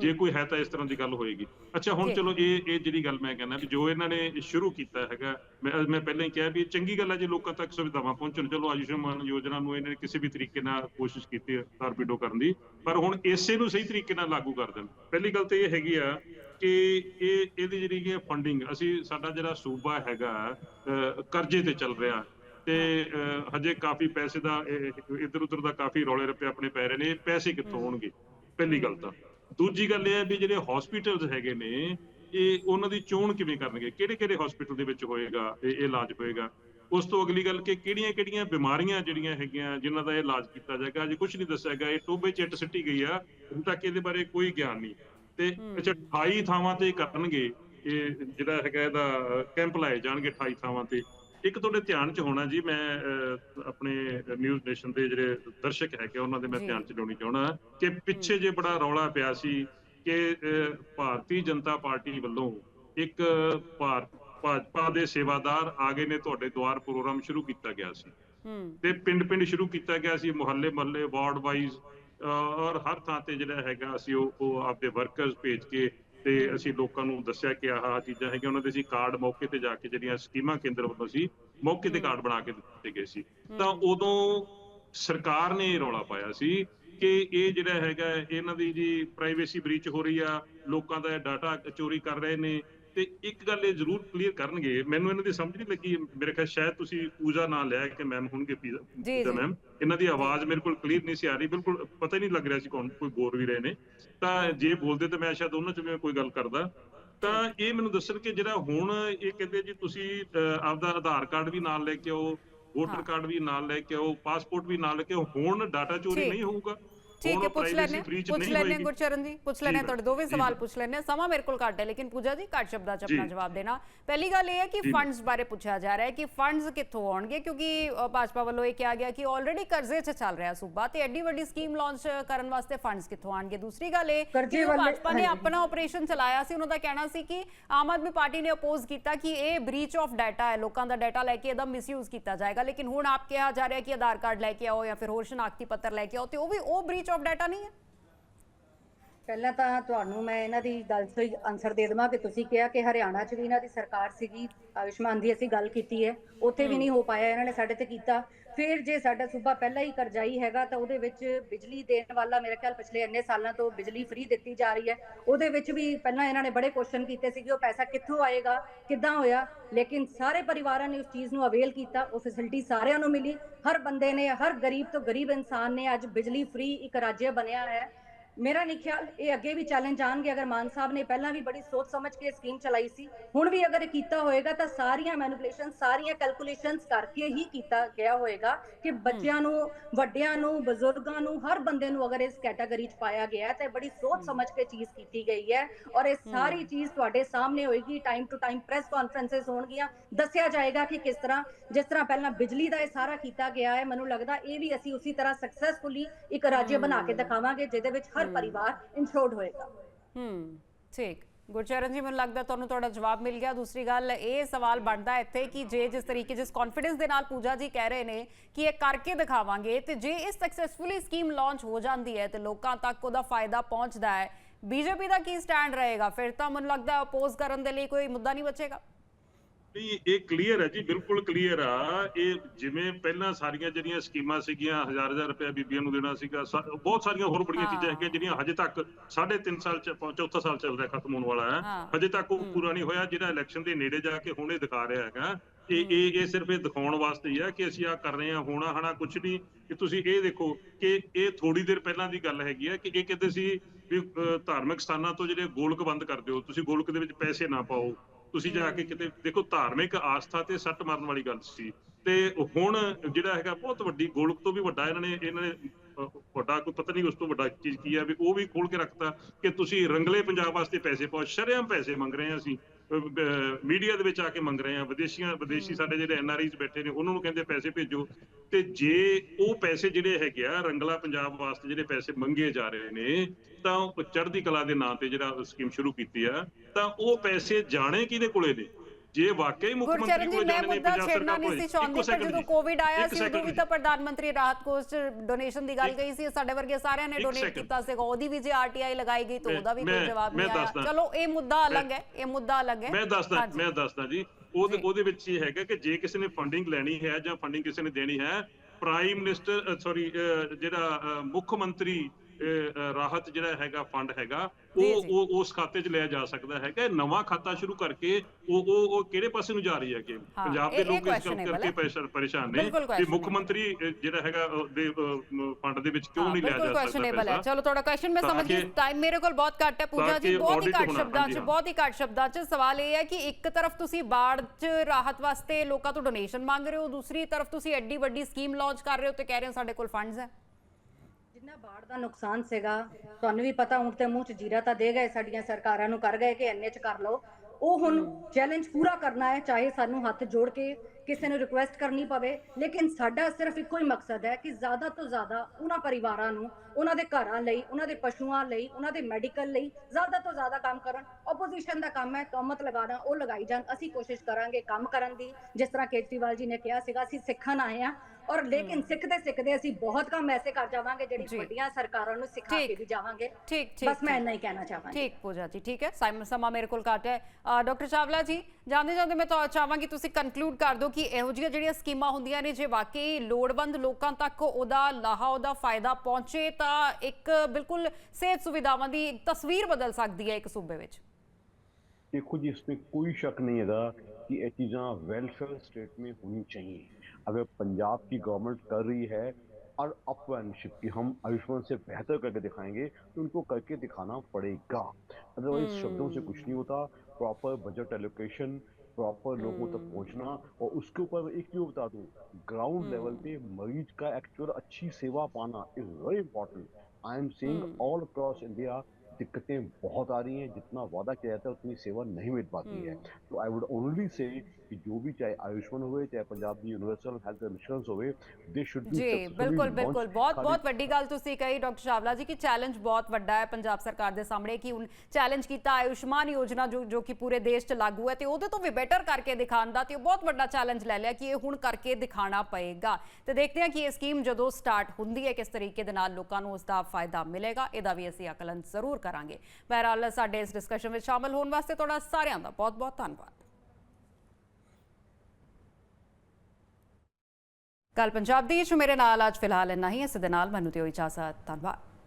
ਜੇ ਕੋਈ ਹੈ ਤਾਂ ਇਸ ਤਰ੍ਹਾਂ ਦੀ ਗੱਲ ਹੋਏਗੀ। ਅੱਛਾ ਹੁਣ
ਜੀ।
ਚਲੋ ਇਹ ਇਹ ਜਿਹੜੀ ਗੱਲ ਮੈਂ ਕਹਿੰਦਾ ਵੀ ਜੋ ਇਹਨਾਂ ਨੇ ਸ਼ੁਰੂ ਕੀਤਾ ਹੈਗਾ ਮੈਂ ਮੈਂ ਪਹਿਲਾਂ ਹੀ ਕਿਹਾ ਵੀ ਇਹ ਚੰਗੀ ਗੱਲ ਹੈ ਜੇ ਲੋਕਾਂ ਤੱਕ ਸੁਵਿਧਾਵਾਂ ਪਹੁੰਚਣ। ਚਲੋ ਆਯੁਸ਼ਮਾਨ ਯੋਜਨਾ ਨੂੰ ਇਹਨਾਂ ਨੇ ਕਿਸੇ ਵੀ ਤਰੀਕੇ ਨਾਲ ਕੋਸ਼ਿਸ਼ ਕੀਤੀ ਹੈ ਕਰਨ ਦੀ ਪਰ ਹੁਣ ਇਸੇ ਨੂੰ ਸਹੀ ਤਰੀਕੇ ਨਾਲ ਲਾਗੂ ਕਰ ਦੇਣ। ਪਹਿਲੀ ਗੱਲ ਤਾਂ ਇਹ ਹੈਗੀ ਆ ਕਿ ਇਹ ਇਹਦੀ ਜਿਹੜੀ ਹੈ ਫੰਡਿੰਗ ਅਸੀਂ ਸਾਡਾ ਜਿਹੜਾ ਸੂਬਾ ਹੈਗਾ ਅਹ, ਕਰਜ਼ੇ ਤੇ ਚੱਲ ਰਿਹਾ। ਤੇ ਹਜੇ ਕਾਫੀ ਪੈਸੇ ਦਾ ਇੱਧਰ ਉੱਧਰ ਦਾ ਕਾਫੀ ਰੌਲੇ ਰੱਪੇ ਆਪਣੇ ਪੈ ਰਹੇ ਨੇ। ਪੈਸੇ ਕਿੱਥੋਂ ਹੋਣਗੇ? ਪਹਿਲੀ ਗੱਲ ਤਾਂ। ਦੂਜੀ ਗੱਲ ਇਹ ਹੈ ਵੀ ਜਿਹੜੇ ਹਸਪੀਟਲਸ ਹੈਗੇ ਨੇ ਇਹ ਉਹਨਾਂ ਦੀ ਚੋਣ ਕਿਵੇਂ ਕਰਨਗੇ? ਕਿਹੜੇ ਕਿਹੜੇ ਹਸਪੀਟਲ ਦੇ ਵਿੱਚ ਹੋਏਗਾ ਇਹ ਇਲਾਜ ਹੋਏਗਾ? ਉਸ ਤੋਂ ਅਗਲੀ ਗੱਲ ਕਿ ਕਿਹੜੀਆਂ ਕਿਹੜੀਆਂ ਬਿਮਾਰੀਆਂ ਜਿਹੜੀਆਂ ਹੈਗੀਆਂ ਜਿਨ੍ਹਾਂ ਦਾ ਇਹ ਇਲਾਜ ਕੀਤਾ ਜਾਏਗਾ? ਅਜੇ ਕੁਝ ਨਹੀਂ ਦੱਸਿਆ ਗਿਆ। ਇਹ ਟੋਬੇ ਚ ਇੱਟ ਸਿੱਟੀ ਗਈ ਆ। ਹੁਣ ਤੱਕ ਇਹਦੇ ਬਾਰੇ ਕੋਈ ਗਿਆਨ ਨਹੀਂ। ਤੇ ਅੱਛਾ 28 ਥਾਵਾਂ ਤੇ ਕਰਨਗੇ ਇਹ ਜਿਹੜਾ ਹੈਗਾ ਇਹਦਾ ਕੈਂਪ ਲਾਏ ਜਾਣਗੇ 28 ਥਾਵਾਂ ਤੇ। ਇੱਕ ਤੁਹਾਡੇ ਧਿਆਨ ਚ ਹੋਣਾ ਜੀ ਮੈਂ ਆਪਣੇ ਨਿਊਜ਼ ਨੇਸ਼ਨ ਦੇ ਜਿਹੜੇ ਦਰਸ਼ਕ ਹੈਗੇ ਉਹਨਾਂ ਦੇ ਮੈਂ। ਧਿਆਨ ਚ ਲਿਆਉਣੀ ਚਾਹਣਾ ਕਿ ਪਿੱਛੇ ਜੇ ਬੜਾ ਰੌਲਾ ਪਿਆ ਸੀ ਕਿ ਭਾਰਤੀ ਜਨਤਾ ਪਾਰਟੀ ਵੱਲੋਂ ਇੱਕ ਭਾਜਪਾ ਦੇ ਸੇਵਾਦਾਰ ਆ ਗਏ ਨੇ ਤੁਹਾਡੇ ਦੁਆਰ ਪ੍ਰੋਗਰਾਮ ਸ਼ੁਰੂ ਕੀਤਾ ਗਿਆ ਸੀ। ਤੇ ਪਿੰਡ ਪਿੰਡ ਸ਼ੁਰੂ ਕੀਤਾ ਗਿਆ ਸੀ ਮੁਹੱਲੇ ਮਹੱਲੇ ਵਾਰਡ ਵਾਈਜ਼ ਔਰ ਹਰ ਥਾਂ ਤੇ ਜਿਹੜਾ ਹੈਗਾ ਅਸੀਂ ਉਹ ਉਹ ਆਪਦੇ ਵਰਕਰਸ ਭੇਜ ਕੇ ਤੇ ਅਸੀਂ ਲੋਕਾਂ ਨੂੰ ਦੱਸਿਆ ਕਿ ਆਹ ਚੀਜ਼ਾਂ ਹੈਗੀਆਂ ਉਹਨਾਂ ਦੇ ਅਸੀਂ ਕਾਰਡ ਮੌਕੇ ਤੇ ਜਾ ਕੇ ਜਿਹੜੀਆਂ ਸਕੀਮਾਂ ਕੇਂਦਰ ਵੱਲੋਂ ਸੀ ਮੌਕੇ ਤੇ ਕਾਰਡ ਬਣਾ ਕੇ ਦਿੱਤੇ ਗਏ ਸੀ। ਤਾਂ ਉਦੋਂ ਸਰਕਾਰ ਨੇ ਇਹ ਰੌਲਾ ਪਾਇਆ ਸੀ ਕਿ ਇਹ ਜਿਹੜਾ ਹੈਗਾ ਇਹਨਾਂ ਦੀ ਜੀ ਪ੍ਰਾਈਵੇਸੀ ਬ੍ਰੀਚ ਹੋ ਰਹੀ ਆ ਲੋਕਾਂ ਦਾ ਡਾਟਾ ਚੋਰੀ ਕਰ ਰਹੇ ਨੇ ਤੇ ਇੱਕ ਗੱਲ ਇਹ ਜ਼ਰੂਰ ਕਲੀਅਰ ਕਰਨਗੇ ਮੈਨੂੰ ਇਹਨਾਂ ਦੀ ਸਮਝ ਨਹੀਂ ਲੱਗੀ। ਮੇਰੇ ਖਿਆਲ ਸ਼ਾਇਦ ਤੁਸੀਂ ਪੂਜਾ ਨਾਂ ਲਿਆ ਕਿ ਮੈਮ ਹੋਣਗੇ ਪੀਜ਼ਾ। ਮੈਮ ਇਹਨਾਂ ਦੀ ਆਵਾਜ਼ ਮੇਰੇ ਕੋਲ ਕਲੀਅਰ ਨਹੀਂ ਸੀ ਆ ਰਹੀ ਬਿਲਕੁਲ ਪਤਾ ਹੀ ਨਹੀਂ ਲੱਗ ਰਿਹਾ ਸੀ ਕੌਣ ਕੋਈ ਬੋਲ ਵੀ ਰਹੇ ਨੇ ਤਾਂ ਜੇ ਬੋਲਦੇ ਤਾਂ ਮੈਂ ਸ਼ਾਇਦ ਉਹਨਾਂ ਚ ਵੀ ਕੋਈ ਗੱਲ ਕਰਦਾ ਤਾਂ ਇਹ ਮੈਨੂੰ ਦੱਸਣ ਕਿ ਜਿਹੜਾ ਹੁਣ ਇਹ ਕਹਿੰਦੇ ਜੀ ਤੁਸੀਂ ਆਪਦਾ ਆਧਾਰ ਕਾਰਡ ਵੀ ਨਾਲ ਲੈ ਕੇ ਆਓ ਵੋਟਰ। ਕਾਰਡ ਵੀ ਨਾਲ ਲੈ ਕੇ ਆਓ ਪਾਸਪੋਰਟ ਵੀ ਨਾਲ ਲੈ ਕੇ ਆਓ ਹੁਣ ਡਾਟਾ ਚੋਰੀ। ਨਹੀਂ ਹੋਊਗਾ
ਠੀਕ ਹੈ ਪੁੱਛ ਲੈਣੇ ਪੁੱਛ ਲੈਣੇ। ਗੁਰਚਰਨ ਜੀ ਪੁੱਛ ਲੈਣੇ ਤੁਹਾਡੇ ਦੋਵੇਂ ਸਵਾਲ। ਪੁੱਛ ਲੈਣੇ ਸਮਾਂ ਮੇਰੇ ਕੋਲ ਘੱਟ ਹੈ ਲੇਕਿਨ ਪੂਜਾ ਜੀ ਘੱਟ ਸ਼ਬਦਾਂ 'ਚ ਆਪਣਾ। ਜਵਾਬ ਦੇਣਾ ਪਹਿਲੀ ਗੱਲ ਇਹ ਹੈ ਕਿ। ਫੰਡਸ ਬਾਰੇ ਪੁੱਛਿਆ ਜਾ ਰਿਹਾ ਹੈ ਕਿ ਫੰਡਸ ਕਿੱਥੋਂ ਆਉਣਗੇ ਕਿਉਂਕਿ ਭਾਜਪਾ ਵੱਲੋਂ ਇਹ ਕਿਹਾ ਗਿਆ ਕਿ ਆਲਰੇਡੀ ਕਰਜ਼ੇ 'ਚ ਚੱਲ ਰਿਹਾ ਸੂਬਾ ਤੇ ਐਡੀ ਵੱਡੀ ਸਕੀਮ ਲਾਂਚ ਕਰਨ ਵਾਸਤੇ ਫੰਡਸ ਕਿੱਥੋਂ ਆਣਗੇ ਦੂਸਰੀ ਗੱਲ ਇਹ
ਕਰਜ਼ੇ
ਕਿ ਭਾਜਪਾ ਨੇ। ਆਪਣਾ ਆਪਰੇਸ਼ਨ ਚਲਾਇਆ ਸੀ ਉਹਨਾਂ ਦਾ ਕਹਿਣਾ ਸੀ ਕਿ ਆਮ ਆਦਮੀ ਪਾਰਟੀ ਨੇ ਅਪੋਜ਼ ਕੀਤਾ ਕਿ ਇਹ ਬ੍ਰੀਚ ਆਫ ਡਾਟਾ ਹੈ ਲੋਕਾਂ ਦਾ ਡਾਟਾ ਲੈ ਕੇ ਇਹਦਾ ਮਿਸਯੂਜ਼ ਕੀਤਾ ਜਾਏਗਾ ਲੇਕਿਨ ਹੁਣ ਆਪ ਕਿਹਾ ਜਾ ਰਿਹਾ ਕਿ ਆਧਾਰ ਕਾਰਡ ਲੈ ਕੇ ਆਓ ਜਾਂ ਫਿਰ ਹੋਰ ਸ਼ਨਾਖਤੀ ਪੱਤਰ ਲੈ ਕੇ ਆਓ ਤੇ ਉਹ ਵੀ ਉਹ ਬ੍ਰੀਚ ਆਫ ਡਾਟਾ ਨਹੀਂ ਹੈ।
ਪਹਿਲਾਂ ਤਾਂ ਤੁਹਾਨੂੰ ਮੈਂ ਇਹਨਾਂ ਦੀ ਗੱਲ ਤੋਂ ਹੀ ਆਨਸਰ ਦੇ ਦੇਵਾਂ ਕਿ ਤੁਸੀਂ ਕਿਹਾ ਕਿ ਹਰਿਆਣਾ 'ਚ ਵੀ ਇਹਨਾਂ ਦੀ ਸਰਕਾਰ ਸੀਗੀ ਆਯੁਸ਼ਮਾਨ ਦੀ ਅਸੀਂ ਗੱਲ ਕੀਤੀ ਹੈ। ਉੱਥੇ ਵੀ ਨਹੀਂ ਹੋ ਪਾਇਆ ਇਹਨਾਂ ਨੇ ਸਾਡੇ ਤੇ ਕੀਤਾ। ਫਿਰ ਜੇ ਸਾਡਾ ਸੂਬਾ ਪਹਿਲਾਂ ਹੀ ਕਰਜ਼ਾਈ ਹੈਗਾ ਤਾਂ ਉਹਦੇ ਵਿੱਚ ਬਿਜਲੀ ਦੇਣ ਵਾਲਾ ਮੇਰੇ ਖਿਆਲ ਪਿਛਲੇ ਇੰਨੇ ਸਾਲਾਂ ਤੋਂ ਬਿਜਲੀ ਫ੍ਰੀ ਦਿੱਤੀ ਜਾ ਰਹੀ ਹੈ। ਉਹਦੇ ਵਿੱਚ ਵੀ ਪਹਿਲਾਂ ਇਹਨਾਂ ਨੇ ਬੜੇ ਕੁਐਸਚਨ ਕੀਤੇ ਸੀ ਕਿ ਉਹ ਪੈਸਾ ਕਿੱਥੋਂ ਆਏਗਾ, ਕਿੱਦਾਂ ਹੋਇਆ? ਲੇਕਿਨ ਸਾਰੇ ਪਰਿਵਾਰਾਂ ਨੇ ਉਸ ਚੀਜ਼ ਨੂੰ ਅਵੇਲ ਕੀਤਾ, ਉਹ ਫੈਸਿਲਿਟੀ ਸਾਰਿਆਂ ਨੂੰ ਮਿਲੀ। ਹਰ ਬੰਦੇ ਨੇ, ਹਰ ਗਰੀਬ ਤੋਂ ਗਰੀਬ ਇਨਸਾਨ ਨੇ ਅੱਜ ਬਿਜਲੀ ਫ੍ਰੀ ਇੱਕ ਰਾਜ ਬਣਿਆ ਹੈ। ਮੇਰਾ ਨਹੀਂ ਖਿਆਲ ਇਹ ਅੱਗੇ ਵੀ ਚੈਲੰਜ ਆਣਗੇ ਅਗਰ ਮਾਨ ਸਾਹਿਬ ਨੇ ਪਹਿਲਾਂ ਵੀ ਬੜੀ ਸੋਚ ਸਮਝ ਕੇ ਸਕੀਮ ਚਲਾਈ ਸੀ। ਹੁਣ ਵੀ ਅਗਰ ਇਹ ਕੀਤਾ ਹੋਏਗਾ ਤਾਂ ਸਾਰੀਆਂ ਮੈਨੀਪੂਲੇਸ਼ਨ ਸਾਰੀਆਂ ਕੈਲਕੂਲੇਸ਼ਨਸ ਕਰਕੇ ਹੀ ਕੀਤਾ ਗਿਆ ਹੋਏਗਾ ਕਿ ਬੱਚਿਆਂ ਨੂੰ ਵੱਡਿਆਂ ਨੂੰ ਬਜ਼ੁਰਗਾਂ ਨੂੰ ਹਰ ਬੰਦੇ ਨੂੰ ਅਗਰ ਇਸ ਕੈਟਾਗਰੀ 'ਚ ਪਾਇਆ ਗਿਆ ਹੈ ਤਾਂ ਇਹ ਬੜੀ ਸੋਚ ਸਮਝ ਕੇ ਚੀਜ਼ ਕੀਤੀ ਗਈ ਹੈ ਔਰ ਇਹ ਸਾਰੀ ਚੀਜ਼ ਤੁਹਾਡੇ ਸਾਹਮਣੇ ਹੋਏਗੀ time to time press conferences ਹੋਣਗੀਆਂ। ਦੱਸਿਆ ਜਾਏਗਾ ਕਿ ਕਿਸ ਤਰ੍ਹਾਂ ਜਿਸ ਤਰ੍ਹਾਂ ਪਹਿਲਾਂ ਬਿਜਲੀ ਦਾ ਇਹ ਸਾਰਾ ਕੀਤਾ ਗਿਆ ਹੈ ਮੈਨੂੰ ਲੱਗਦਾ ਇਹ ਵੀ ਅਸੀਂ ਉਸੇ ਤਰ੍ਹਾਂ ਸਕਸੈਸਫੁਲੀ ਇੱਕ ਰਾਜ્ય ਬਣਾ ਕੇ ਦਿਖਾਵਾਂਗੇ ਜਿਹਦੇ ਵਿੱਚ ਹਰ ਪਰਿਵਾਰ ਇਨਸ਼ੋਰਡ ਹੋਏਗਾ।
ਹੂੰ, ਠੀਕ। ਗੁਰਚਰਨ ਜੀ, ਮੈਨੂੰ ਲੱਗਦਾ ਤੁਹਾਨੂੰ ਤੁਹਾਡਾ ਜਵਾਬ ਮਿਲ ਗਿਆ। ਦੂਸਰੀ ਗੱਲ, ਇਹ ਸਵਾਲ ਬਣਦਾ ਇੱਥੇ ਕਿ ਜੇ ਜਿਸ ਤਰੀਕੇ, ਜਿਸ ਕੌਨਫੀਡੈਂਸ ਦੇ ਨਾਲ ਪੂਜਾ ਜੀ ਕਹਿ ਰਹੇ ਨੇ ਕਿ ਇਹ ਕਰਕੇ ਦਿਖਾਵਾਂਗੇ, ਤੇ ਜੇ ਇਹ ਸਕਸੈਸਫੁਲੀ ਸਕੀਮ ਲਾਂਚ ਹੋ ਜਾਂਦੀ ਹੈ, ਤੇ ਲੋਕਾਂ ਤੱਕ ਉਹਦਾ ਫਾਇਦਾ ਪਹੁੰਚਦਾ ਹੈ, ਬੀਜੇਪੀ ਦਾ ਕੀ ਸਟੈਂਡ ਰਹੇਗਾ? ਫਿਰ ਤਾਂ ਮੈਨੂੰ ਲੱਗਦਾ ਅਪੋਜ਼ ਕਰਨ ਦੇ ਲਈ ਕੋਈ ਮੁੱਦਾ ਨਹੀਂ ਬਚੇਗਾ।
ਨਹੀਂ ਇਹ ਕਲੀਅਰ ਹੈ ਜੀ ਬਿਲਕੁਲ ਕਲੀਅਰ ਆ। ਇਹ ਜਿਵੇਂ ਪਹਿਲਾਂ ਸਾਰੀਆਂ ਜਿਹੜੀਆਂ ਸਕੀਮਾਂ ਸੀਗੀਆਂ ਹਜ਼ਾਰ ਹਜ਼ਾਰ ਰੁਪਏ ਬੀਬੀਆਂ ਨੂੰ ਦੇਣਾ ਸੀਗਾ ਬਹੁਤ ਸਾਰੀਆਂ ਹੋਰ ਬੜੀਆਂ ਚੀਜ਼ਾਂ ਹੈਗੀਆਂ ਜਿਹੜੀਆਂ ਹਜੇ ਤੱਕ ਸਾਢੇ ਤਿੰਨ ਸਾਲ ਚ ਚੌਥਾ ਸਾਲ ਚੱਲ ਰਿਹਾ ਖਤਮ ਹੋਣ ਵਾਲਾ ਹੈ। ਹਜੇ ਤੱਕ ਉਹ ਪੂਰਾ ਨਹੀਂ ਹੋਇਆ ਜਿਹੜਾ ਇਲੈਕਸ਼ਨ ਦੇ ਨੇੜੇ ਜਾ ਕੇ ਹੁਣ ਦਿਖਾ ਰਿਹਾ ਹੈਗਾ। ਇਹ ਇਹ ਇਹ ਸਿਰਫ ਇਹ ਦਿਖਾਉਣ ਵਾਸਤੇ ਹੀ ਆ ਕਿ ਅਸੀਂ ਆ ਕਰ ਰਹੇ ਹਾਂ ਹੋਣਾ ਹਣਾ ਕੁਝ ਨਹੀਂ ਕਿ ਤੁਸੀਂ ਇਹ ਦੇਖੋ ਕਿ ਇਹ ਥੋੜੀ ਦੇਰ ਪਹਿਲਾਂ ਦੀ ਗੱਲ ਹੈਗੀ ਆ ਕਿ ਇਹ ਕਹਿੰਦੇ ਸੀ ਵੀ ਧਾਰਮਿਕ ਸਥਾਨਾਂ ਤੋਂ ਜਿਹੜੇ ਗੋਲਕ ਬੰਦ ਕਰ ਦਿਓ ਤੁਸੀਂ ਗੋਲਕ ਦੇ ਵਿੱਚ ਪੈਸੇ ਨਾ ਪਾਓ। ਤੁਸੀਂ ਜਾ ਕੇ ਕਿਤੇ ਦੇਖੋ ਧਾਰਮਿਕ ਆਸਥਾ ਤੇ ਸੱਟ ਮਾਰਨ ਵਾਲੀ ਗੱਲ ਸੀ। ਤੇ ਹੁਣ ਜਿਹੜਾ ਹੈਗਾ ਬਹੁਤ ਵੱਡੀ ਗੋਲਕ ਤੋਂ ਵੀ ਵੱਡਾ ਇਹਨਾਂ ਨੇ ਇਹਨਾਂ ਨੇ ਵੱਡਾ ਕੋਈ ਪਤਾ ਨਹੀਂ ਉਸ ਤੋਂ ਵੱਡਾ ਚੀਜ਼ ਕੀ ਹੈ ਵੀ ਉਹ ਵੀ ਖੋਲ ਕੇ ਰੱਖਤਾ ਕਿ ਤੁਸੀਂ ਰੰਗਲੇ ਪੰਜਾਬ ਵਾਸਤੇ ਪੈਸੇ ਪਾਓ, ਸ਼ਰਿਆਮ ਪੈਸੇ ਮੰਗ ਰਹੇ ਹਾਂ ਅਸੀਂ। ਮੀਡੀਆ ਦੇ ਵਿੱਚ ਆ ਕੇ ਮੰਗ ਰਹੇ ਹਾਂ। ਵਿਦੇਸ਼ੀਆਂ ਵਿਦੇਸ਼ੀ ਸਾਡੇ ਜਿਹੜੇ ਐਨਆਰਆਈਜ਼ ਬੈਠੇ ਨੇ ਉਹਨਾਂ ਨੂੰ ਕਹਿੰਦੇ ਪੈਸੇ ਭੇਜੋ। ਤੇ ਜੇ ਉਹ ਪੈਸੇ ਜਿਹੜੇ ਹੈਗੇ ਆ ਰੰਗਲਾ ਪੰਜਾਬ ਵਾਸਤੇ ਜਿਹੜੇ ਪੈਸੇ ਮੰਗੇ ਜਾ ਰਹੇ ਨੇ ਤਾਂ ਉਹ ਚੜ੍ਹਦੀ ਕਲਾ ਦੇ ਨਾਂ ਤੇ ਜਿਹੜਾ ਸਕੀਮ ਸ਼ੁਰੂ ਕੀਤੀ ਆ ਤਾਂ ਉਹ ਪੈਸੇ ਜਾਣੇ ਕਿਹਦੇ ਕੋਲੇ ਨੇ? ਜੇ ਵਾਕਈ ਮੁੱਖ ਮੰਤਰੀ ਕੋਲ ਜਾਣੇ ਨੇ
ਮੁੱਦਾ
ਪੰਜਾਬ ਸਰਕਾਰ
ਨਹੀਂ
ਕੋਲੇ
ਸੀ ਚਾਹੁੰਦੀ ਪਰ ਜਦੋਂ ਕੋਵਿਡ ਆਇਆ ਸੀ ਉਦੋਂ ਵੀ। ਤਾਂ ਪ੍ਰਧਾਨ ਮੰਤਰੀ ਰਾਹਤ ਕੋਸ਼ ਡੋਨੇਸ਼ਨ ਦੀ ਗੱਲ ਗਈ ਸੀ ਸਾਡੇ ਵਰਗੇ ਸਾਰਿਆਂ ਨੇ ਡੋਨੇਟ। ਕੀਤਾ ਸੀਗਾ ਉਹਦੀ ਵੀ ਜੇ ਆਰਟੀਆਈ ਲਗਾਈ ਗਈ ਤਾਂ ਉਹਦਾ ਵੀ ਕੋਈ ਜਵਾਬ ਨਹੀਂ ਆਇਆ। ਚਲੋ ਇਹ ਮੁੱਦਾ ਅਲੱਗ ਹੈ ਇਹ ਮੁੱਦਾ ਅਲੱਗ ਹੈ
ਮੈਂ ਦੱਸਦਾ। ਮੈਂ ਦੱਸਦਾ ਜੀ ਉਹਦੇ। ਉਹਦੇ ਵਿੱਚ ਇਹ ਹੈਗਾ ਕਿ ਜੇ ਕਿਸੇ ਨੇ ਫੰਡਿੰਗ ਲੈਣੀ ਹੈ ਜਾਂ ਫੰਡਿੰਗ ਕਿਸੇ ਨੇ ਦੇਣੀ ਹੈ ਪ੍ਰਾਈਮ ਮਿਨਿਸਟਰ ਸੌਰੀ ਜਿਹੜਾ ਮੁੱਖ ਮੰਤਰੀ ਰਾਹਤ ਜਿਹੜਾ ਹੈਗਾ ਫੰਡ ਹੈਗਾ ਉਹ। ਉਹ ਉਸ ਖਾਤੇ 'ਚ ਲਿਆ ਜਾ ਸਕਦਾ ਹੈਗਾ। ਨਵਾਂ ਖਾਤਾ ਸ਼ੁਰੂ ਕਰਕੇ ਉਹ ਉਹ ਉਹ ਕਿਹੜੇ ਪਾਸੇ ਨੂੰ ਜਾ ਰਹੀ ਹੈ ਕਿ ਪੰਜਾਬ ਦੇ ਲੋਕ ਇਸ ਗੱਲ ਕਰਕੇ। ਪਰੇਸ਼ਾਨ ਨੇ ਕਿ ਮੁੱਖ ਮੰਤਰੀ ਜਿਹੜਾ ਹੈਗਾ ਦੇ ਫੰਡ ਦੇ ਵਿੱਚ ਕਿਉਂ ਨਹੀਂ ਲਿਆ ਜਾ ਸਕਦਾ
questionable ਹੈ। ਚਲੋ ਤੁਹਾਡਾ ਕੁਐਸਚਨ ਮੈਂ ਸਮਝ ਟਾਈਮ ਮੇਰੇ ਕੋਲ ਬਹੁਤ ਘੱਟ ਹੈ ਪੂਜਾ ਜੀ। ਬਹੁਤ ਹੀ ਘੱਟ ਸ਼ਬਦਾਂ 'ਚ। ਬਹੁਤ ਹੀ ਘੱਟ ਸ਼ਬਦਾਂ 'ਚ ਸਵਾਲ ਇਹ ਹੈ ਕਿ ਇੱਕ ਤਰਫ ਤੁਸੀਂ ਬਾੜ 'ਚ ਰਾਹਤ ਵਾਸਤੇ ਲੋਕਾਂ ਤੋਂ ਡੋਨੇਸ਼ਨ ਮੰਗ ਰਹੇ ਹੋ ਦੂਸਰੀ ਤਰਫ ਤੁਸੀਂ ਐਡੀ ਵੱਡੀ ਸਕੀਮ ਲਾਂਚ ਕਰ ਰਹੇ ਹੋ ਤੇ ਕਹਿ ਰਹੇ ਹੋ ਸਾਡੇ ਕੋਲ ਫੰਡਸ ਹੈ।
ਜਿੰਨਾ ਬਾੜ ਦਾ ਨੁਕਸਾਨ ਸੀਗਾ? ਤੁਹਾਨੂੰ ਵੀ ਪਤਾ ਊਂਟ ਤੇ ਮੂੰਹ ਚ ਜੀਰਾ ਤਾਂ ਦੇ ਗਏ ਸਾਡੀਆਂ ਸਰਕਾਰਾਂ ਨੂੰ, ਕਰ ਗਏ ਕਿ ਇੰਨੇ ਚ ਕਰ ਲਓ। ਉਹ ਹੁਣ ਚੈਲੰਜ ਪੂਰਾ ਕਰਨਾ ਹੈ, ਚਾਹੇ ਸਾਨੂੰ ਹੱਥ ਜੋੜ ਕੇ ਕਿਸੇ ਨੂੰ ਰਿਕੁਐਸਟ ਕਰਨੀ ਪਵੇ। ਲੇਕਿਨ ਸਾਡਾ ਸਿਰਫ ਇੱਕੋ ਹੀ ਮਕਸਦ ਹੈ ਕਿ ਜ਼ਿਆਦਾ ਤੋਂ ਜ਼ਿਆਦਾ ਉਹਨਾਂ ਪਰਿਵਾਰਾਂ ਨੂੰ, ਉਹਨਾਂ ਦੇ ਘਰਾਂ ਲਈ, ਉਹਨਾਂ ਦੇ ਪਸ਼ੂਆਂ ਲਈ, ਉਹਨਾਂ ਦੇ ਮੈਡੀਕਲ ਲਈ ਜ਼ਿਆਦਾ ਤੋਂ ਜ਼ਿਆਦਾ ਕੰਮ ਕਰਨ। ਆਪੋਜੀਸ਼ਨ ਦਾ ਕੰਮ ਹੈ, ਤੋਮਤ ਲਗਾਉਣਾ, ਉਹ ਲਗਾਈ ਜਾਣ। ਅਸੀਂ ਕੋਸ਼ਿਸ਼ ਕਰਾਂਗੇ ਕੰਮ ਕਰਨ ਦੀ। ਜਿਸ ਤਰ੍ਹਾਂ ਕੇਜਰੀਵਾਲ ਜੀ ਨੇ ਕਿਹਾ ਸੀਗਾ, ਅਸੀਂ ਸਿੱਖਣ ਆਏ ਆ ਔਰ ਲੇਕਿਨ ਸਿੱਖਦੇ ਸਿੱਖਦੇ ਅਸੀਂ ਬਹੁਤ ਕੰਮ ਐਸੇ ਕਰ ਜਾਵਾਂਗੇ
ਜੀ।
ਜਿਹੜੀ ਵੱਡੀਆਂ ਸਰਕਾਰਾਂ ਨੂੰ ਸਿਖਾ ਕੇ
ਠੀਕ।
ਵੀ ਜਾਵਾਂਗੇ
ਠੀਕ ਠੀਕ
ਬਸ ਮੈਂ
ਠੀਕ।
ਇੰਨਾ ਹੀ ਕਹਿਣਾ ਚਾਹਾਂਗੀ
ਠੀਕ ਪੂਜਾ ਜੀ ਠੀਕ ਹੈ ਸਾਈਮ ਸਮਾਂ ਮੇਰੇ ਕੋਲ ਘੱਟ ਹੈ ਅ, ਡਾਕਟਰ ਚਾਵਲਾ ਜੀ ਜਾਂਦੇ ਜਾਂਦੇ ਮੈਂ ਤਾਂ ਚਾਹਾਂਗੀ ਤੁਸੀਂ ਕਨਕਲੂਡ ਕਰ ਦਿਓ ਕਿ ਇਹੋ ਜਿਹੀਆਂ ਜਿਹੜੀਆਂ ਸਕੀਮਾਂ ਹੁੰਦੀਆਂ ਨੇ ਜੇ ਵਾਕਈ ਲੋੜਵੰਦ ਲੋਕਾਂ ਤੱਕ ਉਹਦਾ ਲਾਹਾ ਉਹਦਾ ਫਾਇਦਾ ਪਹੁੰਚੇ ਤਾਂ ਇੱਕ ਬਿਲਕੁਲ ਸਿਹਤ ਸੁਵਿਧਾਵਾਂ ਦੀ ਇੱਕ ਤਸਵੀਰ ਬਦਲ ਸਕਦੀ ਹੈ ਇੱਕ ਸੂਬੇ ਵਿੱਚ
देखो जी इसमें कोई शक नहीं है कि ये चीज़ां वेलफेयर स्टेट में होनी चाहिए अगर पंजाब की गवर्नमेंट कर रही है और अपवनशिप की हम आयुष्मान से बेहतर करके दिखाएँगे तो उनको करके दिखाना पड़ेगा। अदरवाइज़ शब्दों से कुछ नहीं होता। प्रॉपर बजट एलोकेशन प्रॉपर लोगों तक पहुँचना और उसके ऊपर एक चीज़ बता दूँ ग्राउंड लेवल पे मरीज़ का एक्चुअल अच्छी सेवा पाना is very important I am saying all across India दिक्कतें बहुत आ रही हैं जितना वादा किया जाता है उतनी सेवा नहीं मिल पाती है। तो आई वुड ओनली से कि जो भी चाहे आयुष्मान होए ਚਾਹੇ ਪੰਜਾਬ ਦੀ ਯੂਨੀਵਰਸਲ ਹੈਲਥ ਇੰਸ਼ੋਰੈਂਸ ਹੋਵੇ ਦੇ ਸ਼ੁੱਡ ਬੀ
ਜੀ ਬਿਲਕੁਲ ਬਿਲਕੁਲ ਬਹੁਤ ਬਹੁਤ ਵੱਡੀ ਗੱਲ ਤੁਸੀਂ ਕਹੀ ਡਾਕਟਰ ਸ਼ਾਵਲਾ ਜੀ ਕਿ ਚੈਲੰਜ ਬਹੁਤ ਵੱਡਾ ਹੈ ਪੰਜਾਬ ਸਰਕਾਰ ਦੇ ਸਾਹਮਣੇ ਕਿ ਚੈਲੰਜ ਕੀਤਾ ਆਯੁਸ਼ਮਾਨ ਯੋਜਨਾ ਜੋ ਜੋ ਕਿ ਪੂਰੇ ਦੇਸ਼ 'ਚ ਲਾਗੂ ਹੈ ਤੇ ਉਹਦੇ ਤੋਂ ਵੀ ਬੈਟਰ ਕਰਕੇ ਦਿਖਾਉਣ ਦਾ ਤੇ ਉਹ ਬਹੁਤ ਵੱਡਾ ਚੈਲੰਜ ਲੈ ਲਿਆ ਕਿ ਇਹ ਹੁਣ ਕਰਕੇ ਦਿਖਾਣਾ ਪਏਗਾ ਤੇ ਦੇਖਦੇ ਹਾਂ ਕਿ ਇਹ ਸਕੀਮ ਜਦੋਂ ਸਟਾਰਟ ਹੁੰਦੀ ਹੈ ਕਿਸ ਤਰੀਕੇ ਦੇ ਨਾਲ ਲੋਕਾਂ ਨੂੰ ਉਸ ਦਾ ਫਾਇਦਾ ਮਿਲੇਗਾ ਇਹਦਾ ਵੀ ਅਸੀਂ ਅਕਲਨ ਜ਼ਰੂਰ ਕਰਾਂਗੇ। ਬਹਰਾਲ ਸਾਡੇ ਇਸ ਡਿਸਕਸ਼ਨ ਵਿੱਚ ਸ਼ਾਮਲ ਹੋਣ ਵਾਸਤੇ ਤੁਹਾਡਾ ਸਾਰਿਆਂ ਦਾ ਬਹੁਤ ਬਹੁਤ ਧੰਨਵਾਦ। ਕੱਲ ਪੰਜਾਬ ਦੀ ਚ ਮੇਰੇ ਨਾਲ, ਅੱਜ ਫਿਲਹਾਲ ਇੰਨਾ ਹੀ। ਇਸ ਦੇ ਨਾਲ ਮੈਨੂੰ ਦਿਓ ਇਜਾਜ਼ਤ ਧੰਨਵਾਦ।